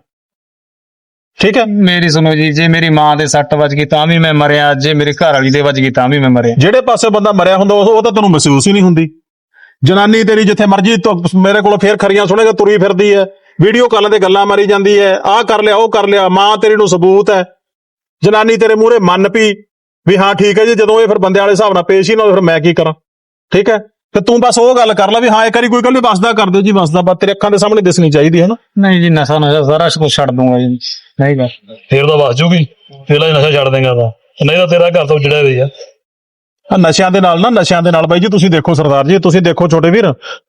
ਠੀਕ ਹੈ? ਮੇਰੀ ਸੁਣੋ ਜੀ ਜੇ ਮੇਰੀ ਮਾਂ ਦੇ ਸੱਟ ਵੱਜ ਗਈ ਤਾਂ ਵੀ ਮੈਂ ਮਰਿਆ ਜੇ ਮੇਰੇ ਘਰ ਵਾਲੀ ਦੇ ਵੱਜ ਗਈ ਤਾਂ ਵੀ ਮੈਂ ਮਰਿਆ। ਜਿਹੜੇ ਪਾਸੇ ਬੰਦਾ ਮਰਿਆ ਹੁੰਦਾ ਉਹ ਉਹ ਤਾਂ ਤੈਨੂੰ ਮਹਿਸੂਸ ਹੀ ਨਹੀਂ ਹੁੰਦੀ। ਜਨਾਨੀ ਤੇਰੀ ਜਿੱਥੇ ਮਰਜ਼ੀ ਤੋਂ ਮੇਰੇ ਕੋਲ ਫੇਰ ਖਰੀਆਂ ਸੁਣੇਗਾ ਤੁਰੀ ਫਿਰਦੀ ਹੈ ਵੀਡੀਓ ਕਾਲਾਂ ਤੇ ਗੱਲਾਂ ਮਾਰੀ ਜਾਂਦੀ ਹੈ ਆਹ ਕਰ ਲਿਆ ਉਹ ਕਰ ਲਿਆ ਮਾਂ ਤੇਰੀ ਨੂੰ ਸਬੂਤ ਹੈ ਜਨਾਨੀ ਤੇਰੇ ਮੂਹਰੇ ਮੰਨ ਪਈ ਵੀ ਹਾਂ ਠੀਕ ਹੈ ਜੀ ਜਦੋਂ ਇਹ ਫਿਰ ਬੰਦੇ ਵਾਲੇ ਹਿਸਾਬ ਨਾਲ ਪੇਸ਼ ਹੀ ਨਾ ਹੋਏ, ਫਿਰ ਮੈਂ ਕੀ ਕਰਾਂ? ਠੀਕ ਹੈ ਤੇ ਤੂੰ ਬਸ ਉਹ ਗੱਲ ਕਰ ਲੈ ਵੀ ਹਾਂ ਇੱਕ ਵਾਰੀ ਕੋਈ ਗੱਲ ਨਹੀਂ ਵਸਦਾ ਕਰ ਦਿਓ ਜੀ ਵਸਦਾ ਬਸ ਤੇਰੇ ਅੱਖਾਂ ਦੇ ਸਾਹਮਣੇ ਦਿਸਣੀ ਚਾਹੀਦੀ ਹੈ ਨਾ ਨਹੀਂ ਜੀ ਨਸ਼ਾ ਨਸ਼ਾ ਸਾਰਾ ਕੁਝ ਛੱਡ ਦੂੰਗਾ ਜੀ। ਨਹੀਂ ਕਰ ਫੇਰ ਤਾਂ ਵਸ ਜੂਗੀ। ਫੇਰ ਇਹ ਨਸ਼ਾ ਛੱਡ ਦੇਗਾ ਤਾਂ। ਨਹੀਂ ਤਾਂ ਤੇਰਾ ਘਰ ਤੋਂ ਜੜਿਆ ਰਹੀ ਆ। ਆਹ ਨਸ਼ਿਆਂ ਦੇ ਨਾਲ ਨਾ ਨਸ਼ਿਆਂ ਦੇ ਨਾਲ ਬਾਈ ਜੀ ਤੁਸੀਂ ਦੇਖੋ ਸਰਦਾਰ ਜੀ ਤੁਸੀਂ ਦੇਖੋ ਛੋਟੇ ਵੀਰ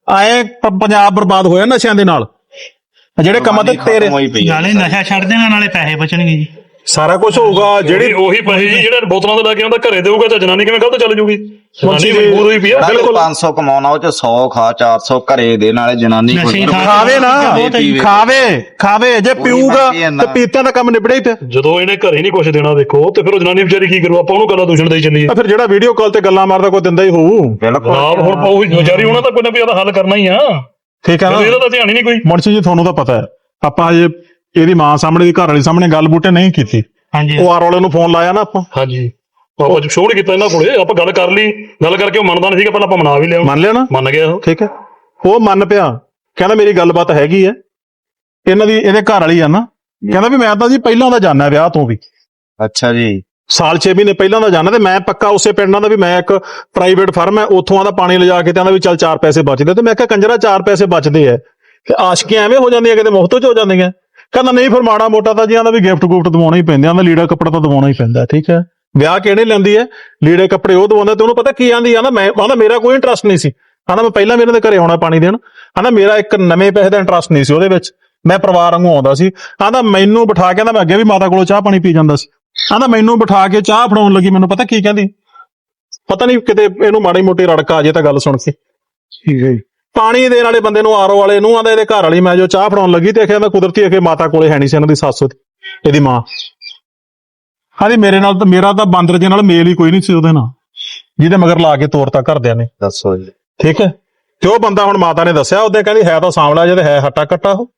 ਆਏ ਪ- ਪੰਜਾਬ ਬਰਬਾਦ ਹੋਇਆ ਨਸ਼ਿਆਂ ਦੇ ਨਾਲ ਆਹ ਜਿਹੜੇ ਕੰਮਾਂ ਤੇ ਤੇਰੇ। ਨਾਲੇ ਨਸ਼ਾ ਛੱਡ ਦੇਣਾ ਨਾਲੇ ਪੈਸੇ ਬਚਣਗੇ ਜੀ ਸਾਰਾ ਕੁਝ ਹੋਊਗਾ ਜਿਹੜੀ ਜਿਹੜੀ ਉਹੀ ਜੀ ਜਿਹੜੇ ਬੋਤਲਾਂ ਦੇ ਲੈ ਕੇ ਆਉਂਦਾ ਘਰੇ ਦੇਊਗਾ ਤਾਂ ਜਨਾਨੀ ਕਿਵੇਂ ਗਲਤ ਚੱਲ ਜੂਗੀ? ਜਨਾਨੀ ਜੀ, ਮਜਬੂਰ ਹੋਈ ਪਈ ਆ ਬਿਲਕੁਲ। 500 ਕਮਾਉਣਾ ਉਹ ਚ 100 ਖਾ 400 ਘਰੇ ਦੇ ਨਾਲੇ ਜਨਾਨੀ ਨਸ਼ੇ ਕੋਈ ਖਾ- ਖਾਵੇ ਨਾ। ਬਹੁਤ ਹੈ ਜੀ। ਖਾਵੇ ਖਾਵੇ ਜੇ ਪੀਊਗਾ ਬਾਕੀ ਹੈ ਨਾ। ਤੇ ਪੀਤਾ ਦਾ ਕੰਮ ਨਿਬੜਿਆ ਹੀ ਪਿਆ ਜਦੋਂ ਇਹਨੇ ਘਰੇ ਨਹੀਂ ਕੁਝ ਦੇਣਾ ਦੇਖੋ ਤੇ ਫਿਰ ਉਹ ਜਨਾਨੀ ਵਿਚਾਰੀ ਕੀ ਕਰੂ? ਆਪਾਂ ਉਹਨੂੰ ਗੱਲਾਂ ਦੂਸ਼ਣ ਦੇਈ ਚੱਲੀਏ। ਤਾਂ ਫਿਰ ਜਿਹੜਾ ਵੀਡੀਓ ਕਾਲ ਤੇ ਗੱਲਾਂ ਮਾਰਦਾ ਕੋਈ ਦਿੰਦਾ ਹੀ ਹੋਊ। ਬਿਲਕੁਲ। ਜਨਾਬ ਹੁਣ ਉਹ ਵਿਚਾਰੀ ਉਹਨਾਂ ਤਾਂ ਕੋਈ ਨਾ ਕੋਈ ਇਹਦਾ ਹੱਲ ਕਰਨਾ ਹੀ ਆ। ਠੀਕ ਹੈ ਨਾ? ਇਹਦਾ ਤਾਂ ਧਿਆਨ ਹੀ ਨਹੀਂ ਕੋਈ। ਮੁਨਸ਼ੀ ਜੀ ਤੁਹਾਨੂੰ ਤਾਂ ਪਤਾ ਹੈ ਆਪਾਂ ਹਜੇ ਇਹਦੀ ਮਾਂ ਸਾਹਮਣੇ ਦੀ ਘਰ ਵਾਲੀ ਸਾਹਮਣੇ ਗੱਲ ਬੂਟੇ ਨਹੀਂ ਕੀਤੀ। ਹਾਂਜੀ। ਉਹ ਆਰ ਵਾਲੇ ਨੂੰ ਫੋਨ ਲਾਇਆ ਨਾ ਆਪਾਂ। ਹਾਂਜੀ। ਆਪਾਂ ਸ਼ੋਅ ਨਹੀਂ ਕੀਤਾ ਇਹਨਾਂ ਕੋਲੇ ਆਪਾਂ ਗੱਲ ਕਰ ਲਈ। ਗੱਲ ਕਰਕੇ ਉਹ ਮੰਨਦਾ ਨਹੀਂ ਸੀਗਾ ਪਹਿਲਾਂ ਆਪਾਂ ਮਨਾ ਵੀ ਲਿਆ। ਮੰਨ ਲਿਆ ਨਾ? ਮੰਨ ਗਿਆ ਉਹ। ਠੀਕ ਹੈ। ਉਹ ਮੰਨ ਪਿਆ। ਕਹਿੰਦਾ ਮੇਰੀ ਗੱਲਬਾਤ ਹੈਗੀ ਹੈ। ਇਹਨਾਂ ਦੀ ਇਹਦੇ ਘਰ ਵਾਲੀ ਆ ਨਾ। ਕਹਿੰਦਾ ਵੀ ਮੈਂ ਤਾਂ ਜੀ ਪਹਿਲਾਂ ਦਾ ਜਾਣਦਾ ਵਿਆਹ ਤੋਂ ਵੀ। ਅੱਛਾ ਜੀ। ਸਾਲ 6 ਮਹੀਨੇ ਪਹਿਲਾਂ ਦਾ ਜਾਣਦਾ ਤੇ ਮੈਂ ਪੱਕਾ ਉਸੇ ਪਿੰਡਾਂ ਦਾ ਵੀ ਮੈਂ ਇੱਕ ਪ੍ਰਾਈਵੇਟ ਫਰਮ ਹੈ। ਉੱਥੋਂ ਆਂਦਾ ਪਾਣੀ ਲਿਜਾ ਕੇ ਤੇ ਆਂਦਾ ਵੀ ਚੱਲ 4 ਪੈਸੇ ਬਚਦੇ। ਤੇ ਮੈਂ ਕਿਹਾ ਕੰਜਰਾ 4 ਪੈਸੇ ਬਚਦੇ ਐ। ਤੇ ਆਸ਼ਕੀਆਂ ਐਵੇਂ ਹੋ ਜਾਂਦੀਆਂ ਕਿਤੇ ਮੁਫਤ ਚ ਹੋ ਜਾਂਦੀਆਂ। ਕਹਿੰਦਾ ਨਹੀਂ ਫਿਰ ਮਾੜਾ ਮੋਟਾ ਤਾਂ ਜੀ ਆਂਦਾ ਵੀ ਗਿਫਟ ਗੁਫਟ ਦਵਾਉਣਾ ਹੀ ਪੈਂਦਾ ਆਂਦਾ ਲੀੜਾ ਕੱਪੜਾ ਤਾਂ ਦਵਾਉਣਾ ਹੀ ਪੈਂਦਾ, ਠੀਕ ਹੈ। ਵਿਆਹ ਕਿਹੜੇ ਲੈਂਦੀ ਹੈ? ਲੀੜੇ ਕੱਪੜੇ ਉਹ ਦਵਾਉਂਦਾ ਤੇ ਉਹਨੂੰ ਪਤਾ ਕੀ ਆਂਦੀ ਆਂਦਾ ਮੈਂ ਆਂਦਾ ਮੇਰਾ ਕੋਈ ਇੰਟਰਸਟ ਨਹੀਂ ਸੀ। ਆਂਦਾ ਮੈਂ ਪਹਿਲਾਂ ਵੀ ਇਹਨਾਂ ਦੇ ਘਰੇ ਆਉਣਾ ਪਾਣੀ ਦੇਣ। ਆਂਦਾ ਮੇਰਾ ਇੱਕ ਨਵੇਂ ਪੈਸੇ ਦਾ ਇੰਟਰਸਟ ਨਹੀਂ ਸੀ ਉਹਦੇ ਵਿੱਚ। ਮੈਂ ਪਰਿਵਾਰ ਵਾਂਗੂ ਆਉਂਦਾ ਸੀ। ਆਂਦਾ ਮੈਨੂੰ ਬਿਠਾ ਕੇ ਆਂਦਾ ਮੈਂ ਅੱਗੇ ਵੀ ਮਾਤਾ ਕੋਲੋਂ ਚਾਹ ਪਾਣੀ ਪੀ ਜਾਂਦਾ ਸੀ। ਆਂਦਾ ਮੈਨੂੰ ਬਿਠਾ ਕੇ ਚਾਹ ਫੜਾਉਣ ਲੱਗੀ, ਮੈਨੂੰ ਪਤਾ ਕੀ ਕਹਿੰਦੀ? ਪਤਾ ਨਹੀਂ ਕਿਤੇ ਇਹਨੂੰ ਮਾੜੀ ਮੋਟੀ ਰੜਕਾ ਆ ਜੇ ਤਾਂ ਗੱਲ ਸੁਣ ਕੇ। ਠੀਕ ਹੈ ਜੀ। ਪਾਣੀ ਦੇਣ ਵਾਲੇ ਬੰਦੇ ਨੂੰ ਆਰੋ ਵਾਲੇ ਨੂੰ ਆਂਦਾ ਇਹਦੇ ਘਰ ਵਾਲੀ ਮੈਂ ਜੋ ਚਾਹ ਫੜਾਉਣ ਲੱਗੀ ਤੇ ਆਖਿਆ ਕੁਦਰਤੀ ਅਖੇ ਮਾਤਾ ਕੋਲੇ ਹੈ ਨਹੀਂ ਸੀ ਇਹਨਾਂ ਦੀ ਸੱਸ ਉਹਦੀ ਇਹਦੀ ਮਾਂ। ਹਾਂਜੀ ਮੇਰੇ ਨਾਲ ਤਾਂ ਮੇਰਾ ਤਾਂ ਬਾਂਦਰ ਜੇ ਨਾਲ ਮੇਲ ਹੀ ਕੋਈ ਨਹੀਂ ਸੀ ਉਹਦੇ ਨਾਲ। ਜਿਹਦੇ ਮਗਰ ਲਾ ਕੇ ਤੋਰਤਾ ਘਰਦਿਆਂ ਨੇ। ਦੱਸੋ ਜੀ। ਠੀਕ ਹੈ? ਤੇ ਉਹ ਬੰਦਾ ਹੁਣ ਮਾਤਾ ਨੇ ਦੱਸਿਆ ਉਹਦੇ ਕਹਿੰਦੀ ਹੈ ਤਾਂ ਸਾਂਵਲਾ ਜਿਹਾ ਤੇ ਹੈ ਹੱਟਾ ਕੱਟਾ ਉਹ।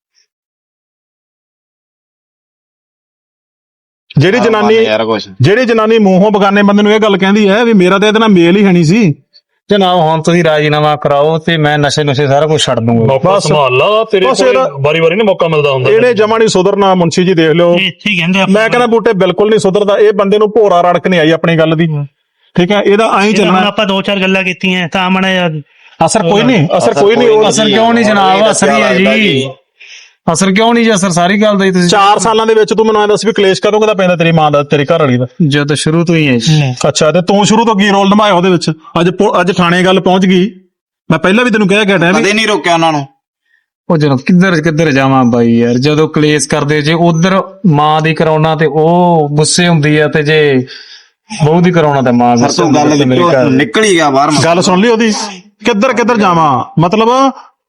ਜਿਹੜੀ ਜਨਾਨੀ ਮੰਨ ਯਾਰ ਕੁਛ। ਜਿਹੜੀ ਜਨਾਨੀ ਮੂੰਹੋਂ ਬਗਾਨੇ ਬੰਦੇ ਨੂੰ ਇਹ ਗੱਲ ਕਹਿੰਦੀ ਹੈ ਵੀ ਮੇਰਾ ਤਾਂ ਇਹਦੇ ਨਾਲ ਮੇਲ ਹੀ ਹੈ ਨਹੀਂ ਸੀ। ਜਨਾਬ ਹੁਣ ਤੁਸੀਂ ਰਾਜੀਨਾਮਾ ਕਰਾਓ ਤੇ ਮੈਂ ਨਸ਼ੇ ਨੁਸ਼ੇ ਸਾਰਾ ਕੁਝ ਛੱਡ ਦੂੰਗਾ। ਮੌਕਾ ਬਸ- ਸੰਭਾਲ ਲਾ ਤੇਰੇ ਬਸ ਕੋਲ ਇਹਦਾ- ਵਾਰੀ ਵਾਰੀ ਨਹੀਂ ਮੌਕਾ ਮਿਲਦਾ ਹੁੰਦਾ। ਇਹਨੇ ਜਮਾ ਨਹੀਂ ਸੁਧਰਨਾ ਮੁੰਸ਼ੀ ਜੀ ਦੇਖ ਲਿਓ। ਇੱਥੇ ਕਹਿੰਦੇ ਮੈਂ ਕਹਿੰਦਾ ਬੂਟੇ ਬਿਲਕੁਲ ਨਹੀਂ ਸੁਧਰਦਾ ਇਹ ਬੰਦੇ ਨੂੰ ਭੋਰਾ ਰੜਕ ਨਹੀਂ ਆਈ ਆਪਣੀ ਗੱਲ ਦੀ। ਠੀਕ ਹੈ ਇਹਦਾ ਐਂ ਹੁਣ ਚੱਲਣਾ। ਆਪਾਂ ਦੋ ਚਾਰ ਗੱਲਾਂ ਕੀਤੀਆਂ ਤਾਂ ਮੜਾ ਅਸਰ ਕੋਈ ਨਹੀਂ ਅਸਰ ਕੋਈ ਨਹੀਂ ਉਹ ਅਸਰ ਕਿਉਂ ਨਹੀਂ ਜਨਾਬ ਅਸਰ ਹੀ ਹੈ ਜੀ? ਅਸਰ ਕਿਉਂ ਨਹੀਂ ਜੀ? ਅਸਰ ਸਾਰੀ ਗੱਲ ਦਾ ਹੀ ਤੁਸੀਂ 4 ਸਾਲਾਂ ਦੇ ਵਿੱਚ ਤੂੰ ਮੈਨੂੰ ਐਂ ਦੱਸ ਵੀ ਕਲੇਸ਼ ਕਦੋਂ ਕਦਾ ਪੈਂਦਾ ਤੇਰੀ ਮਾਂ ਦਾ ਤੇਰੀ ਘਰ ਵਾਲੀ ਦਾ? ਜਦ ਸ਼ੁਰੂ ਤੋਂ ਹੀ ਹੈ ਜੀ। ਅੱਛਾ ਤੇ ਤੂੰ ਸ਼ੁਰੂ ਤੋਂ ਕੀ ਰੋਲ ਨਿਭਾਇਆ ਉਹਦੇ ਵਿੱਚ? ਅੱਜ ਪੁ- ਅੱਜ ਥਾਣੇ ਗੱਲ ਪਹੁੰਚ ਗਈ। ਮੈਂ ਪਹਿਲਾਂ ਵੀ ਤੈਨੂੰ ਕਹਿ ਕੇ ਹਟਿਆ ਵੀ ਕਦੇ ਨਹੀਂ ਰੋਕਿਆ ਉਹਨਾਂ ਨੂੰ। ਉਹ ਜਦੋਂ ਕਿੱਧਰ ਕਿੱਧਰ ਜਾਵਾਂ ਬਾਈ ਯਾਰ? ਜਦੋਂ ਕਲੇਸ਼ ਕਰਦੇ ਜੇ ਉਧਰ ਮਾਂ ਦੀ ਕਰਾਉਣਾ ਤੇ ਉਹ ਗੁੱਸੇ ਹੁੰਦੀ ਆ ਤੇ ਜੇ ਬਹੂ ਦੀ ਕਰਾਉਣਾ ਤੇ ਮਾਂ ਗੁੱਸੇ ਤੋਂ ਗੱਲ ਹੁੰਦੀ ਆ ਤੇ ਮੇਰੇ ਨਿਕਲ ਘਰ ਨਿਕਲ ਹੀ ਗਿਆ ਬਾਹਰ ਗੱਲ ਸੁਣ ਲਈ ਉਹਦੀ। ਕਿੱਧਰ ਕਿੱਧਰ ਜਾਵਾਂ? ਮਤਲਬ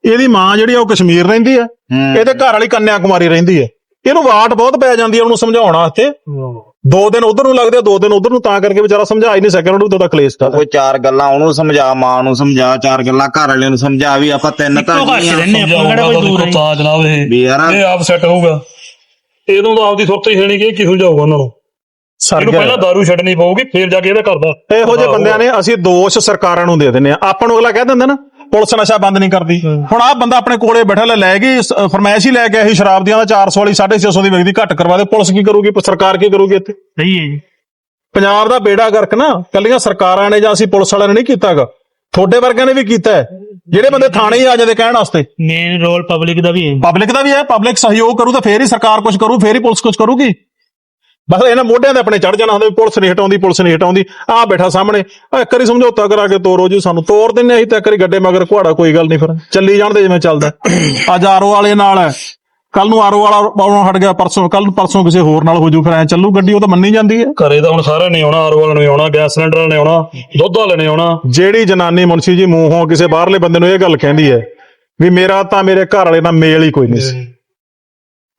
ਇਹਦੀ ਮਾਂ ਜਿਹੜੀ ਆ ਉਹ ਕਸ਼ਮੀਰ ਰਹਿੰਦੀ ਹੈ। ਇਹਦੇ ਘਰ ਵਾਲੀ ਕੰਨਿਆ ਕੁਮਾਰੀ ਰਹਿੰਦੀ ਹੈ ਇਹਨੂੰ ਵਾਟ ਬਹੁਤ ਪੈ ਜਾਂਦੀ ਹੈ ਉਹਨੂੰ ਸਮਝਾਉਣ ਵਾਸਤੇ। ਦੋ ਦਿਨ ਉਧਰ ਨੂੰ ਲੱਗਦੇ ਆ ਦੋ ਦਿਨ ਉਧਰ ਨੂੰ ਤਾਂ ਕਰਕੇ ਵਿਚਾਰਾ ਸਮਝਾ ਹੀ ਨਹੀਂ ਸਕਿਆ ਉਹਨੂੰ ਤੁਹਾਡਾ ਕਲੇਸ਼ ਦਾ ਕੋਈ ਚਾਰ ਗੱਲਾਂ ਉਹਨੂੰ ਸਮਝਾ ਮਾਂ ਨੂੰ ਸਮਝਾ ਚਾਰ ਗੱਲਾਂ ਘਰ ਵਾਲਿਆਂ ਨੂੰ ਸਮਝਾ ਵੀ ਆਪਾਂ ਤਿੰਨ ਤਾਂ ਇੱਕੋ ਘਰ 'ਚ ਰਹਿੰਦੇ ਆਪਾਂ ਕਿਹੜਾ ਕੋਈ ਦੂਰ ਹੈ ਤਾਂ ਜਨਾਬ ਇਹ ਵੀ ਯਾਰ ਇਹ ਆਪ ਸੈੱਟ ਹੋਊਗਾ। ਇਹਨੂੰ ਤਾਂ ਆਪਦੀ ਸੁਰਤ ਹੀ ਹੈ ਨਹੀਂ ਕਿ ਇਹ ਕੀ ਸਮਝਾਊਗਾ ਉਹਨਾਂ ਨੂੰ? ਸਰ ਇਹਨੂੰ ਪਹਿਲਾਂ ਦਾਰੂ ਛੱਡਣੀ ਪਊਗੀ ਫੇਰ ਜਾ ਕੇ ਇਹਦਾ ਕਰਦਾ ਇਹੋ ਜਿਹੇ ਬੰਦਿਆਂ ਨੇ ਅਸੀਂ ਦੋਸ਼ ਸਰਕਾਰਾਂ ਨੂੰ ਦੇ ਦਿੰਦੇ ਆ। ਆਪਾਂ ਨੂੰ ਅਗਲਾ ਕਹਿ ਦਿੰਦਾ ਨਾ ਪੁਲਿਸ ਨਸ਼ਾ ਬੰਦ ਨਹੀਂ ਕਰਦੀ। ਹੁਣ ਆਹ ਬੰਦਾ ਆਪਣੇ ਕੋਲੇ ਬੈਠਾ ਲੈ ਲੈ ਗਈ ਸ- ਫਰਮਾਇਸ਼ ਹੀ ਲੈ ਕੇ ਆਹੀ ਸ਼ਰਾਬ ਦੀਆਂ ਦਾ 400 ਵਾਲੀ 650 ਦੀ ਵਿਕਦੀ ਘੱਟ ਕਰਵਾ ਦੇ। ਪੁਲਿਸ ਕੀ ਕਰੂਗੀ? ਸਰਕਾਰ ਕੀ ਕਰੂਗੀ ਇੱਥੇ? ਸਹੀ ਹੈ ਜੀ। ਪੰਜਾਬ ਦਾ ਬੇੜਾ ਗਰਕ ਨਾ ਕੱਲੀਆਂ ਸਰਕਾਰਾਂ ਨੇ ਜਾਂ ਅਸੀਂ ਪੁਲਿਸ ਵਾਲਿਆਂ ਨੇ ਨਹੀਂ ਕੀਤਾਗਾ। ਤੁਹਾਡੇ ਵਰਗਿਆਂ ਨੇ ਵੀ ਕੀਤਾ ਹੈ। ਜਿਹੜੇ ਬੰਦੇ ਥਾਣੇ ਹੀ ਆ ਜਾਂਦੇ ਕਹਿਣ ਵਾਸਤੇ। ਮੇਨ ਰੋਲ ਪਬਲਿਕ ਦਾ ਵੀ ਹੈ। ਪਬਲਿਕ ਦਾ ਵੀ ਹੈ ਪਬਲਿਕ ਸਹਿਯੋਗ ਕਰੂ ਤਾਂ ਫੇਰ ਹੀ ਸਰਕਾਰ ਕੁਝ ਕਰੂ ਫੇਰ ਹੀ ਪੁਲਿਸ ਕੁਝ ਕਰੂਗੀ। ਬਸ ਇਹਨਾਂ ਮੋਢਿਆਂ ਤੇ ਆਪਣੇ ਚੜ ਜਾਣਾ ਹੁੰਦਾ ਵੀ ਪੁਲਿਸ ਨਹੀਂ ਹਟਾਉਂਦੀ ਪੁਲਿਸ ਨਹੀਂ ਹਟਾਉਂਦੀ। ਆ ਬੈਠਾ ਸਾਹਮਣੇ। ਆ ਇੱਕ ਵਾਰੀ ਸਮਝੌਤਾ ਕਰਾ ਕੇ ਤੋਰੋ ਜੀ ਸਾਨੂੰ। ਤੋਰ ਦਿੰਨੇ ਅਸੀਂ ਤਾਂ ਇੱਕ ਵਾਰੀ ਗੱਡੇ ਮਗਰ ਘੁਆੜਾ ਕੋਈ ਗੱਲ ਨਹੀਂ ਫਿਰ। ਚੱਲੀ ਜਾਣਦੇ ਜਿਵੇਂ ਚੱਲਦਾ। ਅੱਜ ਆਰੋ ਵਾਲੇ ਨਾਲ ਹੈ। ਕੱਲ ਨੂੰ ਆਰੋ ਵਾਲਾ ਪਾਉਣੋਂ ਹਟ ਗਿਆ ਪਰਸੋਂ ਕੱਲ ਨੂੰ ਪਰਸੋਂ ਕਿਸੇ ਹੋਰ ਨਾਲ ਹੋ ਜੂ ਫਿਰ ਐ ਚੱਲੂ ਗੱਡੀ ਉਹ ਤਾਂ ਮੰਨੀ ਜਾਂਦੀ ਹੈ। ਘਰੇ ਤਾਂ ਹੁਣ ਸਾਰਿਆਂ ਨੇ ਆਉਣਾ ਆਰ ਵਾਲਿਆਂ ਨੇ ਆਉਣਾ ਗੈਸ ਸਿਲੰਡਰ ਨੇ ਆਉਣਾ ਦੁੱਧ ਵਾਲੇ ਨੇ ਆਉਣਾ। ਜਿਹੜੀ ਜਨਾਨੀ ਮੁਨਸ਼ੀ ਜੀ ਮੂੰਹੋਂ ਕਿਸੇ ਬਾਹਰਲੇ ਬੰਦੇ ਨੂੰ ਇਹ ਗੱਲ ਕਹਿੰਦੀ ਹੈ ਵੀ ਮੇਰਾ ਤਾਂ ਮੇਰੇ ਘਰ ਵਾਲੇ ਨਾਲ ਮੇਲ ਹੀ ਕੋਈ ਨਹੀਂ ਸੀ।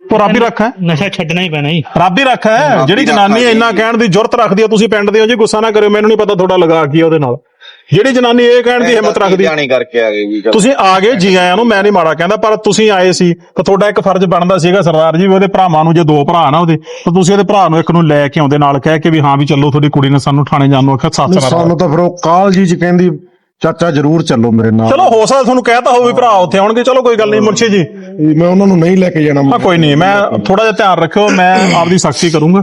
ਉਹ ਰੱਬ ਹੀ ਰੱਖਾ ਹੈ। ਨਸ਼ਾ ਛੱਡਣਾ ਹੀ ਪੈਣਾ ਜੀ। ਰੱਬ ਹੀ ਰੱਖਾ ਜਿਹੜੀ ਜਨਾਨੀ ਇੰਨਾ ਕਹਿਣ ਦੀ ਜ਼ਰੂਰਤ ਰੱਖਦੀ ਹੈ ਤੁਸੀਂ ਪਿੰਡ ਦੇ ਹੋ ਜੀ ਗੁੱਸਾ ਨਾ ਕਰਿਓ ਮੈਨੂੰ ਨਹੀਂ ਪਤਾ ਤੁਹਾਡਾ ਲਗਾ ਕੀ ਉਹਦੇ ਨਾਲ। ਜਿਹੜੀ ਜਨਾਨੀ ਇਹ ਕਹਿਣ ਦੀ ਹਿੰਮਤ ਰੱਖਦੀ ਜਾਣੀ ਕਰਕੇ ਆ ਗਈ ਵੀ। ਤੁਸੀਂ ਆ ਗਏ ਜੀ ਆਇਆਂ ਨੂੰ ਮੈਂ ਨਹੀਂ ਮਾੜਾ ਕਹਿੰਦਾ ਪਰ ਤੁਸੀਂ ਆਏ ਸੀ ਤਾਂ ਤੁਹਾਡਾ ਇੱਕ ਫਰਜ਼ ਬਣਦਾ ਸੀਗਾ ਸਰਦਾਰ ਜੀ ਵੀ ਉਹਦੇ ਭਰਾਵਾਂ ਨੂੰ ਜੇ ਦੋ ਭਰਾ ਨਾ ਉਹਦੇ ਤਾਂ ਤੁਸੀਂ ਉਹਦੇ ਭਰਾ ਨੂੰ ਇੱਕ ਨੂੰ ਲੈ ਕੇ ਆਉਂਦੇ ਨਾਲ ਕਹਿ ਕੇ ਵੀ ਹਾਂ ਵੀ ਚੱਲੋ ਤੁਹਾਡੀ ਕੁੜੀ ਨੇ ਸਾਨੂੰ ਥਾਣੇ ਜਾਣ ਨੂੰ ਆਖਿਆ ਸੱਸ ਨਾਲ ਸਾਨੂੰ ਤਾਂ ਫਿਰ ਉਹ ਕਾਲ ਜੀ ਚ ਕਹਿੰਦੀ ਚਾਚਾ ਜਰੂਰ ਚੱਲੋ ਮੇਰੇ ਨਾਲ। ਚਲੋ ਹੋ ਸਕਦਾ ਤੁਹਾਨੂੰ ਕਹਿਤਾ ਹੋਵੇ ਵੀ ਭਰਾ ਉੱਥੇ ਆਉਣਗੇ। ਚਲੋ ਕੋਈ ਗੱਲ ਨਹੀਂ ਮੁਨਸ਼ੀ ਜੀ। ਮੈਂ ਉਹਨਾਂ ਨੂੰ ਨਹੀਂ ਲੈ ਕੇ ਜਾਣਾ। ਹਾਂ ਕੋਈ ਨਹੀਂ ਮੈਂ ਥੋੜਾ ਜਿਹਾ ਧਿਆਨ ਰੱਖਿਓ ਮੈਂ ਆਪਦੀ ਸਖਤੀ ਕਰੂੰਗਾ।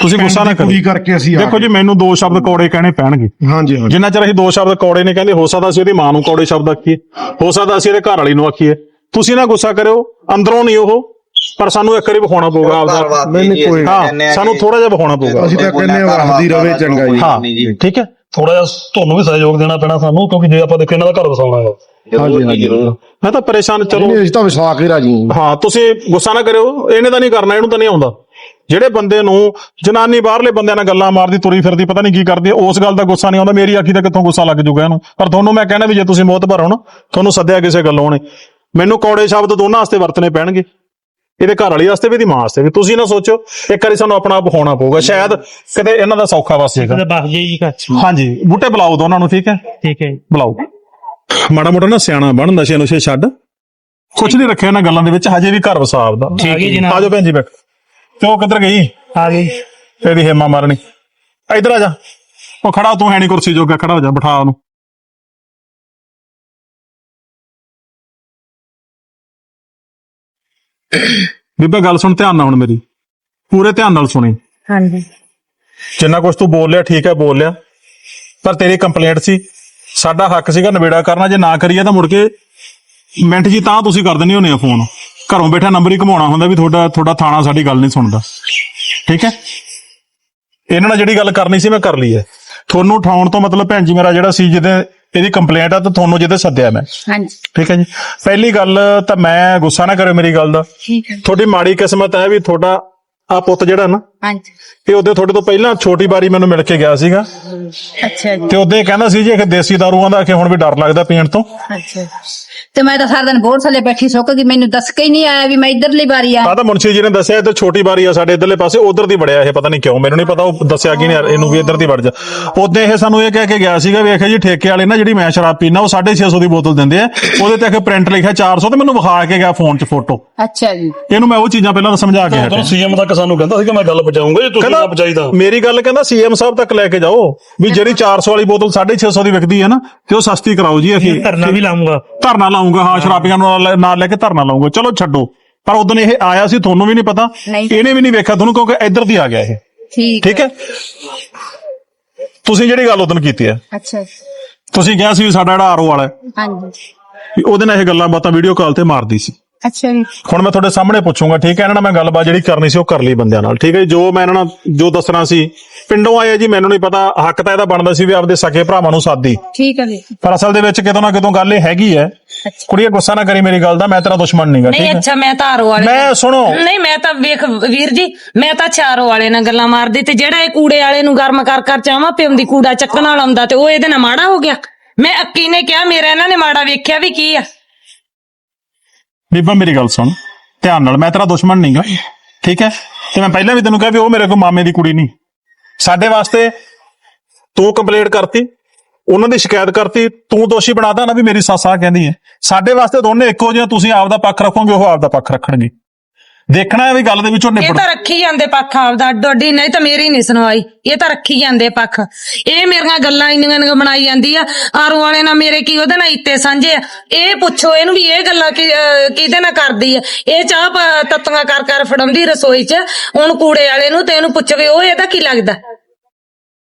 ਤੁਸੀਂ ਗੁੱਸਾ ਨਾ ਕਰੋ ਕਰਕੇ ਅਸੀਂ ਆ ਦੇਖੋ ਜੀ ਮੈਨੂੰ ਦੋ ਸ਼ਬਦ ਕੌੜੇ ਕਹਿਣੇ ਪੈਣਗੇ। ਹਾਂਜੀ ਹਾਂਜੀ। ਜਿੰਨਾ ਚਿਰ ਅਸੀਂ ਦੋ ਸ਼ਬਦ ਕੌੜੇ ਨੇ ਕਹਿੰਦੇ ਹੋ ਸਕਦਾ ਸੀ ਉਹਦੀ ਮਾਂ ਨੂੰ ਕੌੜੇ ਸ਼ਬਦ ਆਖੀਏ। ਹੋ ਸਕਦਾ ਅਸੀਂ ਇਹਦੇ ਘਰ ਵਾਲੀ ਨੂੰ ਆਖੀਏ। ਤੁਸੀਂ ਨਾ ਗੁੱਸਾ ਕਰਿਓ ਅੰਦਰੋਂ ਨਹੀਂ ਉਹ ਪਰ ਸਾਨੂੰ ਇੱਕ ਵਾਰੀ ਵਿਖਾਉਣਾ ਪਊਗਾ ਆਪਦਾ। ਨਹੀਂ, ਨਹੀਂ, ਅਸੀਂ ਕੋਈ- ਹਾਂ ਆ ਸਾਨੂੰ ਥੋੜਾ ਜਿਹਾ ਵਿਖਾਉਣਾ ਪਊਗਾ। ਅਸੀਂ ਤਾਂ ਕਹਿੰਦੇ ਹਾਂ ਵਸਦੀ ਰਵੇ ਚੰਗਾ ਜੀ। ਹਾਂ ਨਹੀਂ ਜੀ। ਠੀਕ ਹੈ। ਥੋੜਾ ਜਿਹਾ ਤੁਹਾਨੂੰ ਵੀ ਸਹਿਯੋਗ ਦੇਣਾ ਪੈਣਾ ਸਾਨੂੰ ਕਿਉਂਕਿ ਜੇ ਆਪਾਂ ਦੇਖੋ ਇਹਨਾਂ ਦਾ ਘਰ ਵਸਾਉਣਾ ਹੈ। ਮੈਂ ਤਾਂ ਪਰੇਸ਼ਾਨ ਚਲੋ। ਨਹੀਂ ਅਸੀਂ ਤਾਂ ਵਿਸ਼ਵਾਸ ਹੀ ਰਾਜੀ ਹਾਂ। ਹਾਂ ਤੁਸੀਂ ਗੁੱਸਾ ਨਾ ਕਰਿਓ ਇਹਨੇ ਤਾਂ ਨਹੀਂ ਕਰਨਾ ਇਹਨੂੰ ਤਾਂ ਨਹੀਂ ਆਉਂਦਾ। ਜਿਹੜੇ ਬੰਦੇ ਨੂੰ ਜਨਾਨੀ ਬਾਹਰਲੇ ਬੰਦਿਆਂ ਨਾਲ ਗੱਲਾਂ ਮਾਰਦੀ ਤੁਰੀ ਫਿਰਦੀ ਪਤਾ ਨਹੀਂ ਕੀ ਕਰਦੀ ਹੈ, ਉਸ ਗੱਲ ਦਾ ਗੁੱਸਾ ਨਹੀਂ ਆਉਂਦਾ ਮੇਰੀ ਅੱਖੀ ਤਾਂ ਕਿੱਥੋਂ ਗੁੱਸਾ ਲੱਗ ਜੂਗਾ ਇਹਨੂੰ। ਪਰ ਤੁਹਾਨੂੰ ਮੈਂ ਕਹਿਣਾ ਵੀ ਜੇ ਤੁਸੀਂ ਮੋਤ ਭਰੋ ਨਾ ਤੁਹਾਨੂੰ ਸੱਦਿਆ ਕਿਸੇ ਗੱਲੋਂ ਨੇ ਮੈਨੂੰ ਕੌੜੇ ਸ਼ਬਦ ਦੋਨਾਂ ਵਾਸਤੇ ਵਰਤਣੇ ਪੈਣਗੇ। ਇਹਦੇ ਘਰ ਵਾਲੀ ਵਾਸਤੇ ਵੀ ਇਹਦੀ ਮਾਂ ਵਾਸਤੇ ਵੀ। ਤੁਸੀਂ ਨਾ ਸੋਚੋ ਇੱਕ ਵਾਰੀ ਸਾਨੂੰ ਆਪਣਾ ਆਪ ਵਿਖਾਉਣਾ ਪਊਗਾ। ਸ਼ਾਇਦ ਕਿਤੇ ਇਹਨਾਂ ਦਾ ਸੌਖਾ ਵਸ ਜਾਏਗਾ ਬਸ ਜੀ ਜੀ ਘਰ 'ਚ। ਹਾਂਜੀ ਬੂਟੇ ਬੁਲਾਓ ਦੋਨਾਂ ਨੂੰ ਠੀਕ ਹੈ? ਠੀਕ ਹੈ ਜੀ। ਬੁਲਾਓ। ਮਾੜਾ ਮੋਟਾ ਨਾ ਸਿਆਣਾ ਬਣ ਨਸ਼ੇ ਨੁਸ਼ੇ ਛੱਡ। ਕੁਝ ਨਹੀਂ ਰੱਖਿਆ ਇਹਨਾਂ ਗੱਲਾਂ ਦੇ ਵਿੱਚ ਹਜੇ ਵੀ ਘਰ ਵਸਾਬ ਦਾ। ਆ ਗਈ ਜਨਾਬ। ਆਜੋ ਭੈਣ ਜੀ ਬੈਠ। ਤੇ ਉਹ ਕਿੱਧਰ ਗਈ? ਆ ਗਈ। ਇਹਦੀ ਹੇਮਾ ਮਾਰਨੀ। ਇੱਧਰ ਆ ਜਾ। ਉਹ ਖੜਾ ਤੂੰ ਹੈ ਨਹੀਂ ਕੁਰਸੀ ਜੋਗਾ ਖੜਾ ਹੋ ਜਾ ਬਿਠਾ ਉਹਨੂੰ। ਬੀਬਾ ਗੱਲ ਸੁਣ ਧਿਆਨ ਨਾਲ ਹੁਣ ਮੇਰੀ। ਪੂਰੇ ਧਿਆਨ ਨਾਲ ਸੁਣੀ। ਹਾਂਜੀ। ਜਿੰਨਾ ਕੁਝ ਤੂੰ ਬੋਲ ਲਿਆ ਠੀਕ ਹੈ ਬੋਲ ਲਿਆ। ਪਰ ਤੇਰੀ ਕੰਪਲੇਂਟ ਸੀ। ਸਾਡਾ ਹੱਕ ਸੀਗਾ ਨਵੇੜਾ ਕਰਨਾ। ਜੇ ਨਾ ਕਰੀਏ ਤਾਂ ਮੁੜ ਕੇ ਮਿੰਟ ਜੀ ਤਾਂ ਤੁਸੀਂ ਕਰ ਦਿੰਦੇ ਹੁੰਦੇ ਆ ਫੋਨ। ਘਰੋਂ ਬੈਠਾ ਨੰਬਰ ਹੀ ਘਮਾਉਣਾ ਹੁੰਦਾ ਵੀ ਤੁਹਾਡਾ ਤੁਹਾਡਾ ਥਾਣਾ ਸਾਡੀ ਗੱਲ ਨਹੀਂ ਸੁਣਦਾ। ਠੀਕ ਹੈ? ਇਹਨਾਂ ਨਾਲ ਜਿਹੜੀ ਗੱਲ ਕਰਨੀ ਸੀ ਮੈਂ ਕਰ ਲਈ ਹੈ। ਤੁਹਾਨੂੰ ਉਠਾਉਣ ਤੋਂ ਮਤਲਬ ਭੈਣ ਜੀ ਮੇਰਾ ਜਿਹੜਾ ਸੀ ਜਿਹਦੇ ਇਹਦੀ ਕੰਪਲੇਂਟ ਆ ਤਾਂ ਤੁਹਾਨੂੰ ਜਿਹਦੇ ਸੱਦਿਆ ਮੈਂ। ਹਾਂਜੀ। ਠੀਕ ਹੈ ਜੀ। ਪਹਿਲੀ ਗੱਲ ਤਾਂ ਮੈਂ ਗੁੱਸਾ ਨਾ ਕਰਿਓ ਮੇਰੀ ਗੱਲ ਦਾ। ਠੀਕ ਹੈ। ਤੁਹਾਡੀ ਮਾੜੀ ਕਿਸਮਤ ਹੈ ਵੀ ਤੁਹਾਡਾ ਆ ਪੁੱਤ ਜਿਹੜਾ ਨਾ ਹਾਂਜੀ। ਇਹ ਉਹਦੇ ਤੁਹਾਡੇ ਤੋਂ ਪਹਿਲਾਂ ਛੋਟੀ ਬਾਰੀ ਮੈਨੂੰ ਮਿਲ ਕੇ ਗਿਆ ਸੀਗਾ। ਅੱਛਾ ਜੀ। ਤੇ ਉਹਦੇ ਕਹਿੰਦਾ ਸੀ ਜੀ ਕਿ ਦੇਸੀ ਦਾਰੂਆਂ ਦਾ ਕਿ ਹੁਣ ਵੀ ਡਰ ਲੱਗਦਾ ਪੀਣ ਤੋਂ। ਅੱਛਾ ਤੇ ਮੈਂ ਤਾਂ ਸਾਰਾ ਦਿਨ ਬੋਰ ਥੱਲੇ ਬੈਠੀ ਸੁੱਕ ਗਈ ਮੈਨੂੰ ਦੱਸ ਕੇ ਹੀ ਨਹੀਂ ਆਇਆ ਵੀ ਮੈਂ ਇੱਧਰਲੀ ਬਾਰੀ ਆ। ਆ ਤਾਂ ਮੁਨਸ਼ੀ ਜੀ ਨੇ ਦੱਸਿਆ ਇੱਧਰ ਛੋਟੀ ਬਾਰੀ ਆ ਸਾਡੇ ਇੱਧਰਲੇ ਪਾਸੇ ਉਧਰ ਦੀ ਵੜਿਆ ਇਹ ਪਤਾ ਨਹੀਂ ਕਿਉਂ ਮੈਨੂੰ ਨਹੀਂ ਪਤਾ ਉਹ ਦੱਸਿਆ ਕਿ ਨਹੀਂ ਇਹਨੂੰ ਵੀ ਇੱਧਰ ਦੀ ਵੜ ਜਾ। ਉਹਦੇ ਇਹ ਸਾਨੂੰ ਇਹ ਕਹਿ ਕੇ ਗਿਆ ਸੀਗਾ ਵੇਖਿਆ ਜੀ ਠੇਕੇ ਵਾਲੇ ਨਾ ਜਿਹੜੀ ਮੈਂ ਸ਼ਰਾਬ ਪੀਣਾ ਉਹ 650 ਦੀ ਬੋਤਲ ਦਿੰਦੇ ਆ। ਉਹਦੇ ਤੇ ਇੱਕ ਪ੍ਰਿੰਟ ਲਿਖਿਆ 400 ਤੇ ਮੈਨੂੰ ਵਿਖਾ ਕੇ ਗਿਆ ਫੋਨ 'ਚ ਫੋਟੋ ਅੱਛਾ ਜੀ। ਇਹਨੂੰ ਮੈਂ ਉਹ ਚੀਜ਼ਾਂ ਪਹਿਲਾਂ ਤਾਂ ਸਮਝਾ ਕੇ ਹਟਿਆ। ਸੀਐਮ ਤੱਕ ਸਾਨੂੰ ਕਹਿੰਦਾ ਸੀ ਕਿ ਮੈਂ ਗੱਲ ਪਹੁੰਚਾਉਂਗਾ ਜੇ ਤੁਸੀਂ ਨਾ ਪਹੁੰਚਾਈ ਤਾਂ ਮੇਰੀ ਗੱਲ ਕਹਿੰਦਾ ਸੀਐਮ ਸਾਹਿਬ ਤੱਕ ਲੈ ਕੇ ਜਾਓ ਵੀ ਜਿਹੜੀ 400 ਵਾਲੀ ਬੋਤਲ 650 ਦੀ ਵਿਕਦੀ ਹੈ ਨਾ ਤੇ ਉਹ ਸਸਤੀ ਕਰਾਓ ਜੀ ਅਸੀਂ। ਧਰਨਾ ਵੀ ਲਾਉਂਗਾ ਧਰਨਾ ਲਾਉਂਗਾ ਹਾਂ ਸ਼ਰਾਬੀਆਂ ਨੂੰ ਨਾਲ- ਨਾਲ ਲੈ ਕੇ ਧਰਨਾ ਲਾਉਂਗਾ ਚਲੋ ਛੱਡੋ। ਪਰ ਉਦੋਂ ਇਹ ਆਇਆ ਸੀ ਤੁਹਾਨੂੰ ਵੀ ਨਹੀਂ ਪਤਾ। ਇਹਨੇ ਵੀ ਨਹੀਂ ਵੇਖਿਆ ਤੁਹਾਨੂੰ ਕਿਉਂਕਿ ਇੱਧਰ ਦੀ ਆ ਗਿਆ ਇਹ। ਠੀਕ ਠੀਕ ਹੈ? ਤੁਸੀਂ ਜਿਹੜੀ ਗੱਲ ਉਦੋਂ ਕੀਤੀ ਹੈ। ਅੱਛਾ। ਤੁਸੀਂ ਕਿਹਾ ਸੀ ਸਾਡਾ ਜਿਹੜਾ ਆਰਓ ਵਾਲਾ ਹਾਂਜੀ। ਉਹਦੇ ਨਾਲ ਇਹ ਗੱਲਾਂ ਬਾਤਾਂ ਵੀਡੀਓ ਕਾਲ ਤੇ ਮਾਰਦੀ ਸੀ। ਅੱਛਾ ਜੀ। ਹੁਣ ਮੈਂ ਤੁਹਾਡੇ ਸਾਹਮਣੇ ਪੁੱਛੂੰਗਾ ਠੀਕ ਹੈ ਇਹਨਾਂ ਨਾਲ ਮੈਂ ਗੱਲਬਾਤ ਜਿਹੜੀ ਕਰਨੀ ਸੀ ਉਹ ਕਰ ਲਈ ਬੰਦਿਆਂ ਨਾਲ ਠੀਕ ਹੈ ਜੀ? ਜੋ ਮੈਂ ਇਹਨਾਂ ਨਾਲ ਜੋ ਦੱਸਣਾ ਸੀ ਪਿੰਡੋਂ ਆਏ ਆ ਜੀ ਮੈਨੂੰ ਨਹੀਂ ਪਤਾ ਹੱਕ ਤਾਂ ਇਹਦਾ ਬਣਦਾ ਸੀ ਵੀ ਆਪਦੇ ਸਕੇ ਭਰਾਵਾਂ ਨੂੰ ਸਾਦੀ ਠੀਕ ਹੈ ਜੀ। ਪਰ ਅਸਲ ਦੇ ਵਿੱਚ ਕਿਤੋਂ ਨਾ ਕਿਤੋਂ ਗੱਲ ਇਹ ਹੈਗੀ ਹੈ ਕੁੜੀਏ ਗੁੱਸਾ ਨਾ ਕਰੀ ਮੇਰੀ ਗੱਲ ਦਾ ਮੈਂ ਤੇਰਾ ਦੁਸ਼ਮਣ ਨਹੀਂਗਾ ਠੀਕ ਨਹੀਂ ਹੈ? ਅੱਛਾ ਮੈਂ ਤਾਂ ਆਰੋ ਵਾਲੇ ਮੈਂ ਸੁਣੋ। ਨਹੀਂ ਮੈਂ ਤਾਂ ਵੇਖ ਵੀਰ ਜੀ ਮੈਂ ਤਾਂ ਚਾਰੋ ਵਾਲੇ ਨਾਲ ਗੱਲਾਂ ਮਾਰਦੀ ਤੇ ਜਿਹੜਾ ਇਹ ਕੂੜੇ ਵਾਲੇ ਨੂੰ ਗਰਮ ਕਰ ਕਰ ਚਾਵਾਂ ਪਿਉਂਦੀ ਕੂੜਾ ਚੱਕਣ ਵਾਲਾ ਆਉਂਦਾ ਤੇ ਉਹ ਇਹਦੇ ਨਾਲ ਮਾੜਾ ਹੋ ਗਿਆ? ਮੈਂ ਅੱਕੀ ਨੇ ਕਿਹਾ ਮੇਰਾ ਇਹਨਾਂ ਨੇ ਮਾੜਾ ਵੇਖਿਆ ਵੀ ਕੀ ਆ? ਬੀਬਾ ਮੇਰੀ ਗੱਲ ਸੁਣ। ਧਿਆਨ ਨਾਲ, ਮੈਂ ਤੇਰਾ ਦੁਸ਼ਮਣ ਨਹੀਂਗਾ ਠੀਕ ਹੈ? ਤੇ ਮੈਂ ਪਹਿਲਾਂ ਵੀ ਤੈਨੂੰ ਕਿਹਾ ਵੀ ਉਹ ਮੇਰੇ ਕੋਲ ਮਾਮੇ ਦੀ ਕੁੜੀ ਨਹੀਂ। ਸਾਡੇ ਵਾਸਤੇ ਤੂੰ ਕੰਪਲੇਂਟ ਕਰਤੀ, ਉਹਨਾਂ ਦੀ ਸ਼ਿਕਾਇਤ ਕਰਤੀ, ਤੂੰ ਦੋਸ਼ੀ ਬਣਾਦਾ ਨਾ ਵੀ ਮੇਰੀ ਸੱਸ ਆ ਕਹਿੰਦੀ ਹੈ। ਸਾਡੇ ਵਾਸਤੇ ਦੋਨੇ ਇੱਕੋ ਜਿਹੇ ਤੁਸੀਂ ਆਪ ਦਾ ਪੱਖ ਰੱਖੋਗੇ, ਉਹ ਆਪ ਦਾ ਪੱਖ ਰੱਖਣਗੇ। ਦੇਖਣਾ ਵੀ ਗੱਲ ਦੇ ਵਿੱਚੋਂ ਇਹ ਤਾਂ ਰੱਖੀ ਜਾਂਦੇ ਪੱਖ ਆਪਦਾ ਅੱਡੀ ਨਹੀਂ ਤਾਂ ਮੇਰੀ ਨਹੀਂ ਸੁਣਵਾਈ। ਇਹ ਤਾਂ ਰੱਖੀ ਜਾਂਦੇ ਪੱਖ। ਇਹ ਮੇਰੀਆਂ ਗੱਲਾਂ ਇੰਨੀਆਂ ਇੰਨੀਆਂ ਬਣਾਈ ਜਾਂਦੀ ਆ ਆਰੂ ਵਾਲੇ ਨਾਲ ਮੇਰੇ ਕੀ ਉਹਦੇ ਨਾਲ ਇੱਤੇ ਸਾਂਝੇ ਆ। ਇਹ ਪੁੱਛੋ ਇਹਨੂੰ ਵੀ ਇਹ ਗੱਲਾਂ ਕੀ ਅਹ, ਕਿਹਦੇ ਨਾਲ ਕਰਦੀ ਆ? ਇਹ ਚਾਹ ਪ- ਤੱਤੀਆਂ ਕਰ ਕਰ ਫੜਾਉਂਦੀ ਰਸੋਈ 'ਚ ਹੁਣ ਕੂੜੇ ਵਾਲੇ ਨੂੰ ਤੇ ਇਹਨੂੰ ਪੁੱਛਵੇ ਉਹ ਇਹਦਾ ਕੀ ਲੱਗਦਾ?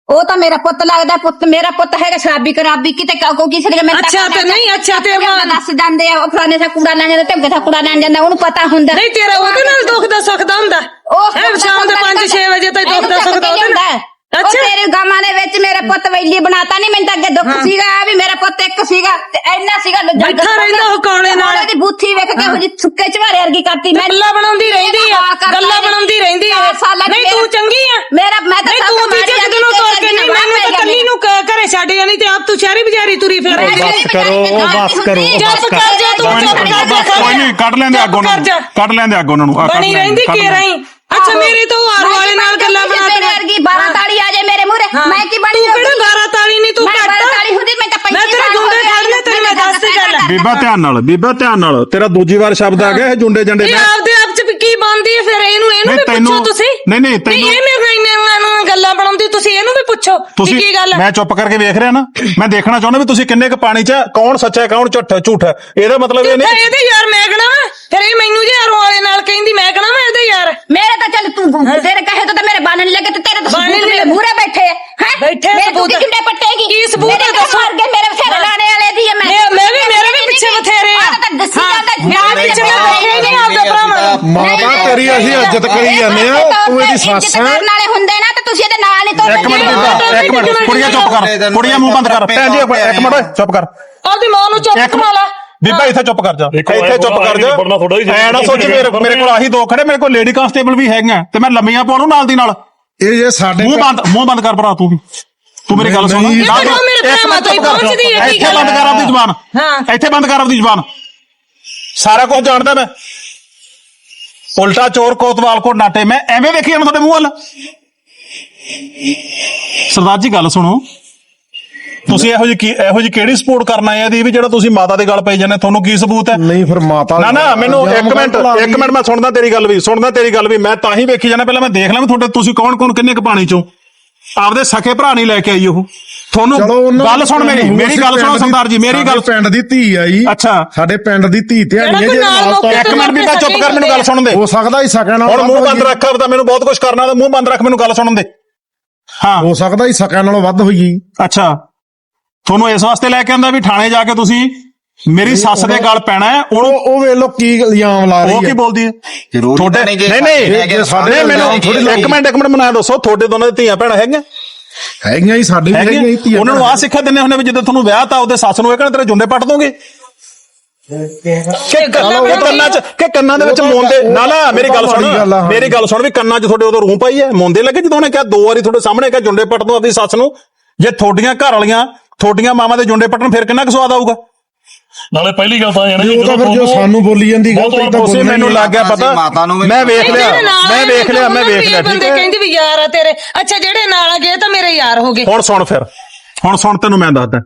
ਉਹ ਤਾਂ ਮੇਰਾ ਪੁੱਤ ਲੱਗਦਾ ਪੁੱਤ ਮੇਰਾ ਪੁੱਤ ਹੈਗਾ ਸ਼ਰਾਬੀ ਕਰਾਬੀ ਕਿਤੇ ਕੋ ਕਿਸੇ ਦੇ ਮੈਂ ਅੱਛਾ ਤੇ ਨਹੀਂ, ਅੱਛਾ ਤੇ ਉਹ- ਦੱਸ ਜਾਂਦੇ ਆ ਉਹ ਫਲਾਣੇ ਦਾ ਕੂੜਾ ਲੈਣ ਜਾਂਦਾ ਢੱਗੇ ਦਾ ਕੂੜਾ ਲੈਣ ਜਾਂਦਾ ਉਹਨੂੰ ਪਤਾ ਹੁੰਦਾ। ਨਹੀਂ ਤੇਰਾ ਉਹਦੇ ਨਾਲ ਦੁੱਖ ਦਾ ਸੁੱਖ ਦਾ ਹੁੰਦਾ। ਉਹ ਸ਼ਾਮ ਦੇ 5-6 ਵਜੇ ਤਾਈਂ ਦੁੱਖ ਦਾ ਸੁੱਖ ਦਾ ਉਹਦੇ ਨਾਲ ਅੱਛਾ। ਤੇਰੇ ਗਾਮਾਂ ਦੇ ਵਿੱਚ ਮੇਰਾ ਪੁੱਤ ਵੈਲੀ ਬਣਾਤਾ ਨਹੀਂ ਮੈਨੂੰ ਤਾਂ ਅੱਗੇ ਦੁੱਖ ਸੀਗਾ ਵੀ ਮੇਰਾ ਪੁੱਤ ਇੱਕ ਸੀਗਾ ਤੇ ਇੰਨਾ ਸੀਗਾ ਲੁੱਜਾ ਬੈਠਾ ਰਹਿੰਦਾ ਉਹ ਕੋਲੇ ਨਾਲ। ਉਹਦੀ ਬੂਥੀ ਵੇਖ ਕੇ ਉਹ ਜੀ ਸੁੱਕੇ ਵਰਗੀ ਕਰਤੀ। ਮੈਂ ਗੱਲਾਂ ਬਣਾਉਂਦੀ ਰਹਿੰਦੀ ਆ ਗੱਲਾਂ। ਬਣਾਉਂਦੀ ਰਹਿੰਦੀ ਆ। ਨਹੀਂ ਤੂੰ ਚੰਗੀ ਆ। ਮੇਰਾ ਮੈਂ ਤਾਂ ਨਹੀਂ ਸੱਸ ਤੂੰ ਮਾੜੀ ਆ, ਦਿਨੋਂ ਤੇ ਤੋਰ ਕੇ ਨਹੀਂ ਮੈਨੂੰ ਤਾਂ ਕੱਲੀ ਨੂੰ ਘਰੇ ਛੱਡ ਜਾਣੀ ਤੇ ਆਪ ਤੂੰ ਸ਼ਹਿਰੀ ਬਜ਼ਾਰੀ ਤੁਰੀ ਫਿਰ ਜਿਹੜੀ ਕਰੋ, ਬਸ ਕਰੋ, ਚੁੱਪ ਬਸ ਕਰ ਜਾ ਤੂੰ ਚੁੱਪ ਕਰ ਜਾ ਕੋਈ ਨਹੀਂ ਕੱਢ ਲੈਂਦੇ ਅੱਗ। ਨੂੰ ਕੱਢ ਲੈਂਦੇ ਅੱਗ ਨੂੰ ਬਣੀ ਰਹਿੰਦੀ ਕੀ। ਰਹੀ? ਅੱਛਾ ਮੇਰੀ ਤਾਂ ਉਹ ਆਰੂ ਵਾਲੇ ਨਾਲ ਗੱਲਾਂ ਬਣਾ ਮੇਰੇ ਵਰਗੀ 12 ਤਾਲੀ ਆ ਜਾਏ ਮੇਰੇ ਮੂਹਰੇ ਮੈਂ ਕੀ ਬਣੀ ਤੂੰ ਕਿਹੜਾ 12 ਤਾਲੀ ਨਹੀਂ ਤੂੰ ਮੈਂ ਘੱਟ 12 ਤਾਲੀ ਹੁੰਦੀ ਮੈਂ ਤਾਂ 35 ਮੈਂ ਤੇਰੇ ਗੁੰਡੇ ਫੜ ਲੈ ਤੈਨੂੰ ਮੈਂ ਦੱਸ ਗੱਲ। ਬੀਬਾ ਧਿਆਨ ਨਾਲ ਬੀਬਾ ਧਿਆਨ ਨਾਲ। ਤੇਰਾ ਦੂਜੀ ਵਾਰ ਸ਼ਬਦ ਆ ਗਿਆ ਇਹ ਜੁੰਡੇ ਜੰਡੇ ਇਹ ਮੈਂ ਆਪਦੇ ਆਪ ਚ ਕੀ ਬਣਦੀ ਹੈ ਫਿਰ? ਇਹਨੂੰ ਇਹਨੂੰ ਵੀ ਪੁੱਛੋ ਤੁਸੀਂ। ਨਹੀਂ, ਨਹੀਂ, ਤੈਨੂੰ- ਇਹ ਮੇਰੇ ਨਾਲ ਇੰਨੀਆਂ ਨੂੰ ਗੱਲਾਂ ਬਣਾਉਂਦੀ ਤੁਸੀਂ ਇਹਨੂੰ ਵੀ ਪੁੱਛੋ ਤੁਸੀਂ ਕੀ ਗੱਲ ਮੈਂ ਚੁੱਪ ਕਰਕੇ ਵੇਖ ਰਿਹਾ ਨਾ। ਮੈਂ ਦੇਖਣਾ ਚਾਹੁੰਦਾ ਵੀ ਤੁਸੀਂ ਕਿੰਨੇ ਕ ਪਾਣੀ 'ਚ ਕੌਣ ਸੱਚਾ ਹੈ ਕੌਣ ਝੂਠਾ ਝੂਠਾ। ਇਹਦਾ ਮਤਲਬ ਇਹ ਨਹੀਂ ਇਹਦੇ ਯਾਰ ਮੈਂ ਕਹਣਾ ਫਿਰ ਇਹ ਮੈਨੂੰ ਜੇ ਆਰੋ ਵਾਲੇ ਨਾਲ ਕਹਿੰਦੀ ਮੈਂ ਕਹਣਾ ਮੈਂ ਇਹਦੇ ਯਾਰ ਮੇਰੇ ਤਾਂ ਚੱਲ ਤੂੰ ਤੇਰੇ ਕਹੇ ਤੋਂ ਤਾਂ ਮੇਰੇ ਬਾਣ ਨਹੀਂ ਲੱਗੇ ਤੇ ਤੇਰੇ ਤਾਂ ਬਾਣੇ ਸਬੂਤ ਨਹੀਂ ਮੇਰੇ ਮੂਹਰੇ ਬੈਠੇ ਹੈ ਬੈਠੇ ਮੇਰੇ ਸਬੂਤ। ਤੂੰ ਕਿੰਨੇ ਪੱਟੇਗੀ ਕੀ ਸਬੂਤ ਹੈ ਮੇਰੇ ਦੱਸੋ? ਘਰ ਵਰਗੇ ਮੇਰੇ ਬਥੇਰੇ ਲਾਣੇ ਵਾਲੇ ਦੀ ਹੈ ਮੈਂ ਮੈਂ- ਮੈਂ ਵੀ- ਮੇਰੇ ਵੀ ਪਿੱਛੇ ਬਥੇਰੇ ਆ। ਆਹ ਤਾਂ ਦੱਸੀ ਹਾਂ, ਜਾਂਦਾ ਮੈਂ ਪਿੱਛੇ ਮੈਂ ਬੈਠੇ ਹੀ ਨਹੀਂ ਆਪਦੇ ਭਰਾਵਾਂ ਨੂੰ। ਮਾਤਾ ਤੇਰੀ ਅਸੀਂ ਇੱਜ਼ਤ ਕਰੀ ਜਾਂਦੇ ਆ ਤੂੰ ਇਹਦੀ ਸੱਸ ਇੱਜ਼ਤ ਹੈ। ਕਰਨ ਵਾਲੇ ਹੁੰਦੇ ਨਾ ਤਾਂ ਤੁਸੀਂ ਇਹਦੇ ਨਾਲ ਨਹੀਂ ਤੋਰਦੇ ਇੱਕ ਮਿੰਟ ਇੱਕ ਮਿੰਟ ਕੁੜੀਆਂ ਚੁੱਪ ਕਰ ਕੁੜੀਆਂ ਮੂੰਹ ਬੰਦ ਕਰ। ਭੈਣ ਜੀ ਇੱਕ ਮਿੰਟ ਓਏ, ਚੁੱਪ ਕਰ। ਆਪਦੀ ਮਾਂ ਨੂੰ ਚੁੱਪ ਕਰਾ ਲਾ। ਬੀਬਾ ਇੱਥੇ ਚੁੱਪ ਕਰ ਜਾ। ਇੱਥੇ ਚੁੱਪ ਕਰ ਜਾ ਐਂ ਨਾ ਸੋਚ ਮੇਰੇ ਮੇਰੇ ਕੋਲ ਆਹੀ ਦੋ ਖੜੇ ਮੇਰੇ ਕੋਲ ਲੇਡੀ ਕਾਂਸਟੇਬਲ ਵੀ ਹੈਗੀਆਂ ਤੇ ਮੈਂ ਲੰਮੀਆਂ ਪਾਉਣੂ ਨਾਲ ਦੀ ਨਾਲ। ਇਹ ਜੇ ਸਾਡੇ ਮੂੰਹ ਬੰਦ ਮੂੰਹ ਬੰਦ ਕਰ ਭਰਾ ਤੂੰ ਵੀ। ਤੂੰ ਮੇਰੀ ਗੱਲ ਸੁਣ। ਜੋ ਮੇਰੇ ਤੋਂ। ਪਹੁੰਚਦੀ ਹੈ, ਕੀ ਇੱਥੇ ਬੰਦ ਕਰ ਆਪਦੀ ਜ਼ੁਬਾਨ। ਹਾਂ। ਇੱਥੇ ਬੰਦ ਕਰ ਆਪਦੀ ਜ਼ੁਬਾਨ। ਸਾਰਾ ਕੁਝ ਜਾਣਦਾ ਮੈਂ। ਉਲਟਾ ਚੋਰ ਕੋਤਵਾਲ ਕੋ ਨਾਟੇ ਮੈਂ ਐਵੇਂ ਵੇਖੀ ਜਾਂਦਾ ਤੁਹਾਡੇ ਮੂੰਹ ਵੱਲ। ਸਰਦਾਰ ਜੀ ਗੱਲ ਸੁਣੋ। ਤੁਸੀਂ ਇਹੋ ਜਿਹੀ ਕੀ ਇਹੋ ਜਿਹੀ ਕਿਹੜੀ ਸਪੋਰਟ ਕਰਨਾ ਹੈ ਇਹਦੀ ਵੀ ਜਿਹੜਾ ਤੁਸੀਂ ਮਾਤਾ ਦੇ ਗੱਲ ਪਈ ਜਾਂਦੇ ਤੁਹਾਨੂੰ ਕੀ ਸਬੂਤ ਹੈ? ਨਹੀਂ ਫਿਰ ਮਾਤਾ ਨਾ ਨਾ ਮੈਨੂੰ ਇੱਕ ਮਿੰਟ ਇੱਕ ਮਿੰਟ ਮੈਂ ਸੁਣਦਾ ਤੇਰੀ ਗੱਲ ਵੀ ਸੁਣਦਾ ਤੇਰੀ ਗੱਲ ਵੀ ਮੈਂ ਤਾਂ ਹੀ ਵੇਖੀ ਜਾਣਾ ਪਹਿਲਾਂ ਮੈਂ ਦੇਖ ਲਾਂ ਵੀ ਤੁਹਾਡੇ ਤੁਸੀਂ ਕੌਣ ਕੌਣ ਕਿੰਨੇ ਕ ਪਾਣੀ ਚੋਂ? ਆਪਦੇ ਸਕੇ ਭਰਾ ਨਹੀਂ ਲੈ ਕੇ ਆਈ ਉਹ। ਤੁਹਾਨੂੰ ਉਹਨਾਂ ਗੱਲ ਸੁਣ ਮੇਰੀ ਮੇਰੀ ਗੱਲ ਸੁਣੋ ਸਰਦਾਰ ਜੀ ਮੇਰੀ ਗੱਲ ਸਾਡੇ ਪਿੰਡ ਦੀ ਧੀ ਆ ਜੀ। ਅੱਛਾ। ਸਾਡੇ ਪਿੰਡ ਦੀ ਧੀ ਧਿਆਣੀ ਹੈ ਜਿਹੜਾ ਜੇ ਨਾਲ ਤੋਂ ਇੱਕ ਮਿੰਟ ਵੀ ਮੈਂ ਚੁੱਪ ਕਰ ਮੈਨੂੰ ਗੱਲ ਸੁਣਨ ਦੇ। ਹੋ ਸਕਦਾ ਹੀ ਸਕਿਆ ਨਾਲ ਹੁਣ ਮੂੰਹ ਬੰਦ ਰੱਖ ਤਾਂ ਮੈਨੂੰ ਬਹੁਤ ਕੁਝ ਕਰਨਾ ਤਾਂ ਮੂੰਹ ਬੰਦ ਰੱਖ ਮੈਨੂੰ ਗੱਲ ਸੁਣਨ ਦੇ। ਹਾਂ। ਹੋ ਸਕਦਾ ਹੀ ਸਕਿਆ ਨਾਲੋਂ ਵੱਧ ਹੋਈ ਜੀ ਅੱਛਾ। ਤੁਹਾਨੂੰ ਇਸ ਵਾਸਤੇ ਲੈ ਕੇ ਆਂਦਾ ਵੀ ਥਾਣੇ ਜਾ ਕੇ ਤੁਸੀਂ ਮੇਰੀ ਸੱਸ ਦੇ ਗੱਲ ਪੈਣਾ ਹੈ ਉਹ ਉਹਨੂੰ ਉਹ ਵੇਖ ਲੋ ਕੀ ਇਲਜ਼ਾਮ ਲਾ ਉਹ ਰਹੀ ਕੀ ਹੈ। ਬੋਲਦੀ ਹੈ? ਜ਼ਰੂਰੀ ਤੁਹਾਡੇ ਤਾਂ ਨਹੀਂ ਨਹੀਂ। ਨਹੀਂ ਮੈਨੂੰ ਇੱਕ ਮਿੰਟ ਇੱਕ ਮਿੰਟ ਮੈਨੂੰ ਐਂ ਦੱਸੋ ਤੁਹਾਡੇ ਦੋਨਾਂ ਦੇ ਧੀਆਂ ਭੈਣਾਂ ਹੈਗੀਆਂ? ਹੈਗੀਆਂ ਹੀ ਸਾਡੇ ਵੀ ਹੈਗੀਆਂ? ਹੀ ਧੀਆਂ ਉਹਨਾਂ ਨੂੰ ਆ ਸਿੱਖਿਆ ਦਿੰਦੇ ਹੁੰਦੇ ਵੀ ਜਦੋਂ ਤੁਹਾਨੂੰ ਵਿਆਹ ਤਾਂ ਉਹਦੇ ਸੱਸ ਨੂੰ ਇਹ ਕਹਿੰਦੇ ਤੇਰੇ ਜੁੰਡੇ ਪੱਟ ਦੋਗੇ? ਕਿ ਕੰਨਾਂ 'ਚ ਕਿ ਕੰਨਾਂ ਦੇ ਵਿੱਚ ਮੋਂਦੇ ਨਾ ਨਾ ਮੇਰੀ ਗੱਲ ਸੁਣ। ਮੇਰੀ ਗੱਲ ਸੁਣ ਵੀ ਕੰਨਾਂ 'ਚ ਤੁਹਾਡੇ ਉਦੋਂ ਰੂੰ ਪਾਈ ਹੈ। ਮੋਂਦੇ ਲੱਗੇ ਜਦੋਂ ਉਹਨੇ ਕਿਹਾ ਦੋ ਵਾਰੀ ਤੁਹਾਡੇ ਸਾਹਮਣੇ ਕਿਹਾ ਜੁੰਡੇ ਪੱਟ ਦੋ ਆਪਣੀ ਸੱਸ ਨੂੰ। ਜੇ ਤੁਹਾਡੀਆਂ ਘਰ ਵਾਲੀਆਂ ਤੁਹਾਡੀਆਂ ਮਾਵਾਂ ਦੇ ਜੁੰਡੇ ਪੱਟਣ ਫਿਰ ਕਿੰਨਾ ਕੁ ਸਵਾਦ ਆਊਗਾ? ਨਾਲੇ ਪਹਿਲੀ ਗੱਲ ਤਾਂ ਇਹ ਹੈ ਨਾ ਉਹ ਤਾਂ ਫਿਰ ਜੋ ਸਾਨੂੰ ਬੋਲੀ ਜਾਂਦੀ ਗੱਲ ਤਾਂ ਹੀ ਮੈਨੂੰ। ਲੱਗ ਗਿਆ ਪਤਾ। ਮਾਤਾ ਨੂੰ ਵੀ- ਮੈਂ ਵੇਖ ਲਿਆ ਮੈਂ ਵੇਖ ਲਿਆ ਮੈਂ ਵੇਖ ਲਿਆ ਠੀਕ ਬੰਦੇ ਹੈ ਕਹਿੰਦੀ ਵੀ ਯਾਰ ਆ ਤੇਰੇ। ਅੱਛਾ ਜਿਹੜੇ ਨਾਲ ਗਏ ਤਾਂ ਮੇਰੇ ਯਾਰ ਹੋ ਗਏ। ਹੁਣ ਸੁਣ ਫਿਰ। ਹੁਣ ਸੁਣ ਤੈਨੂੰ ਮੈਂ ਦੱਸਦਾ।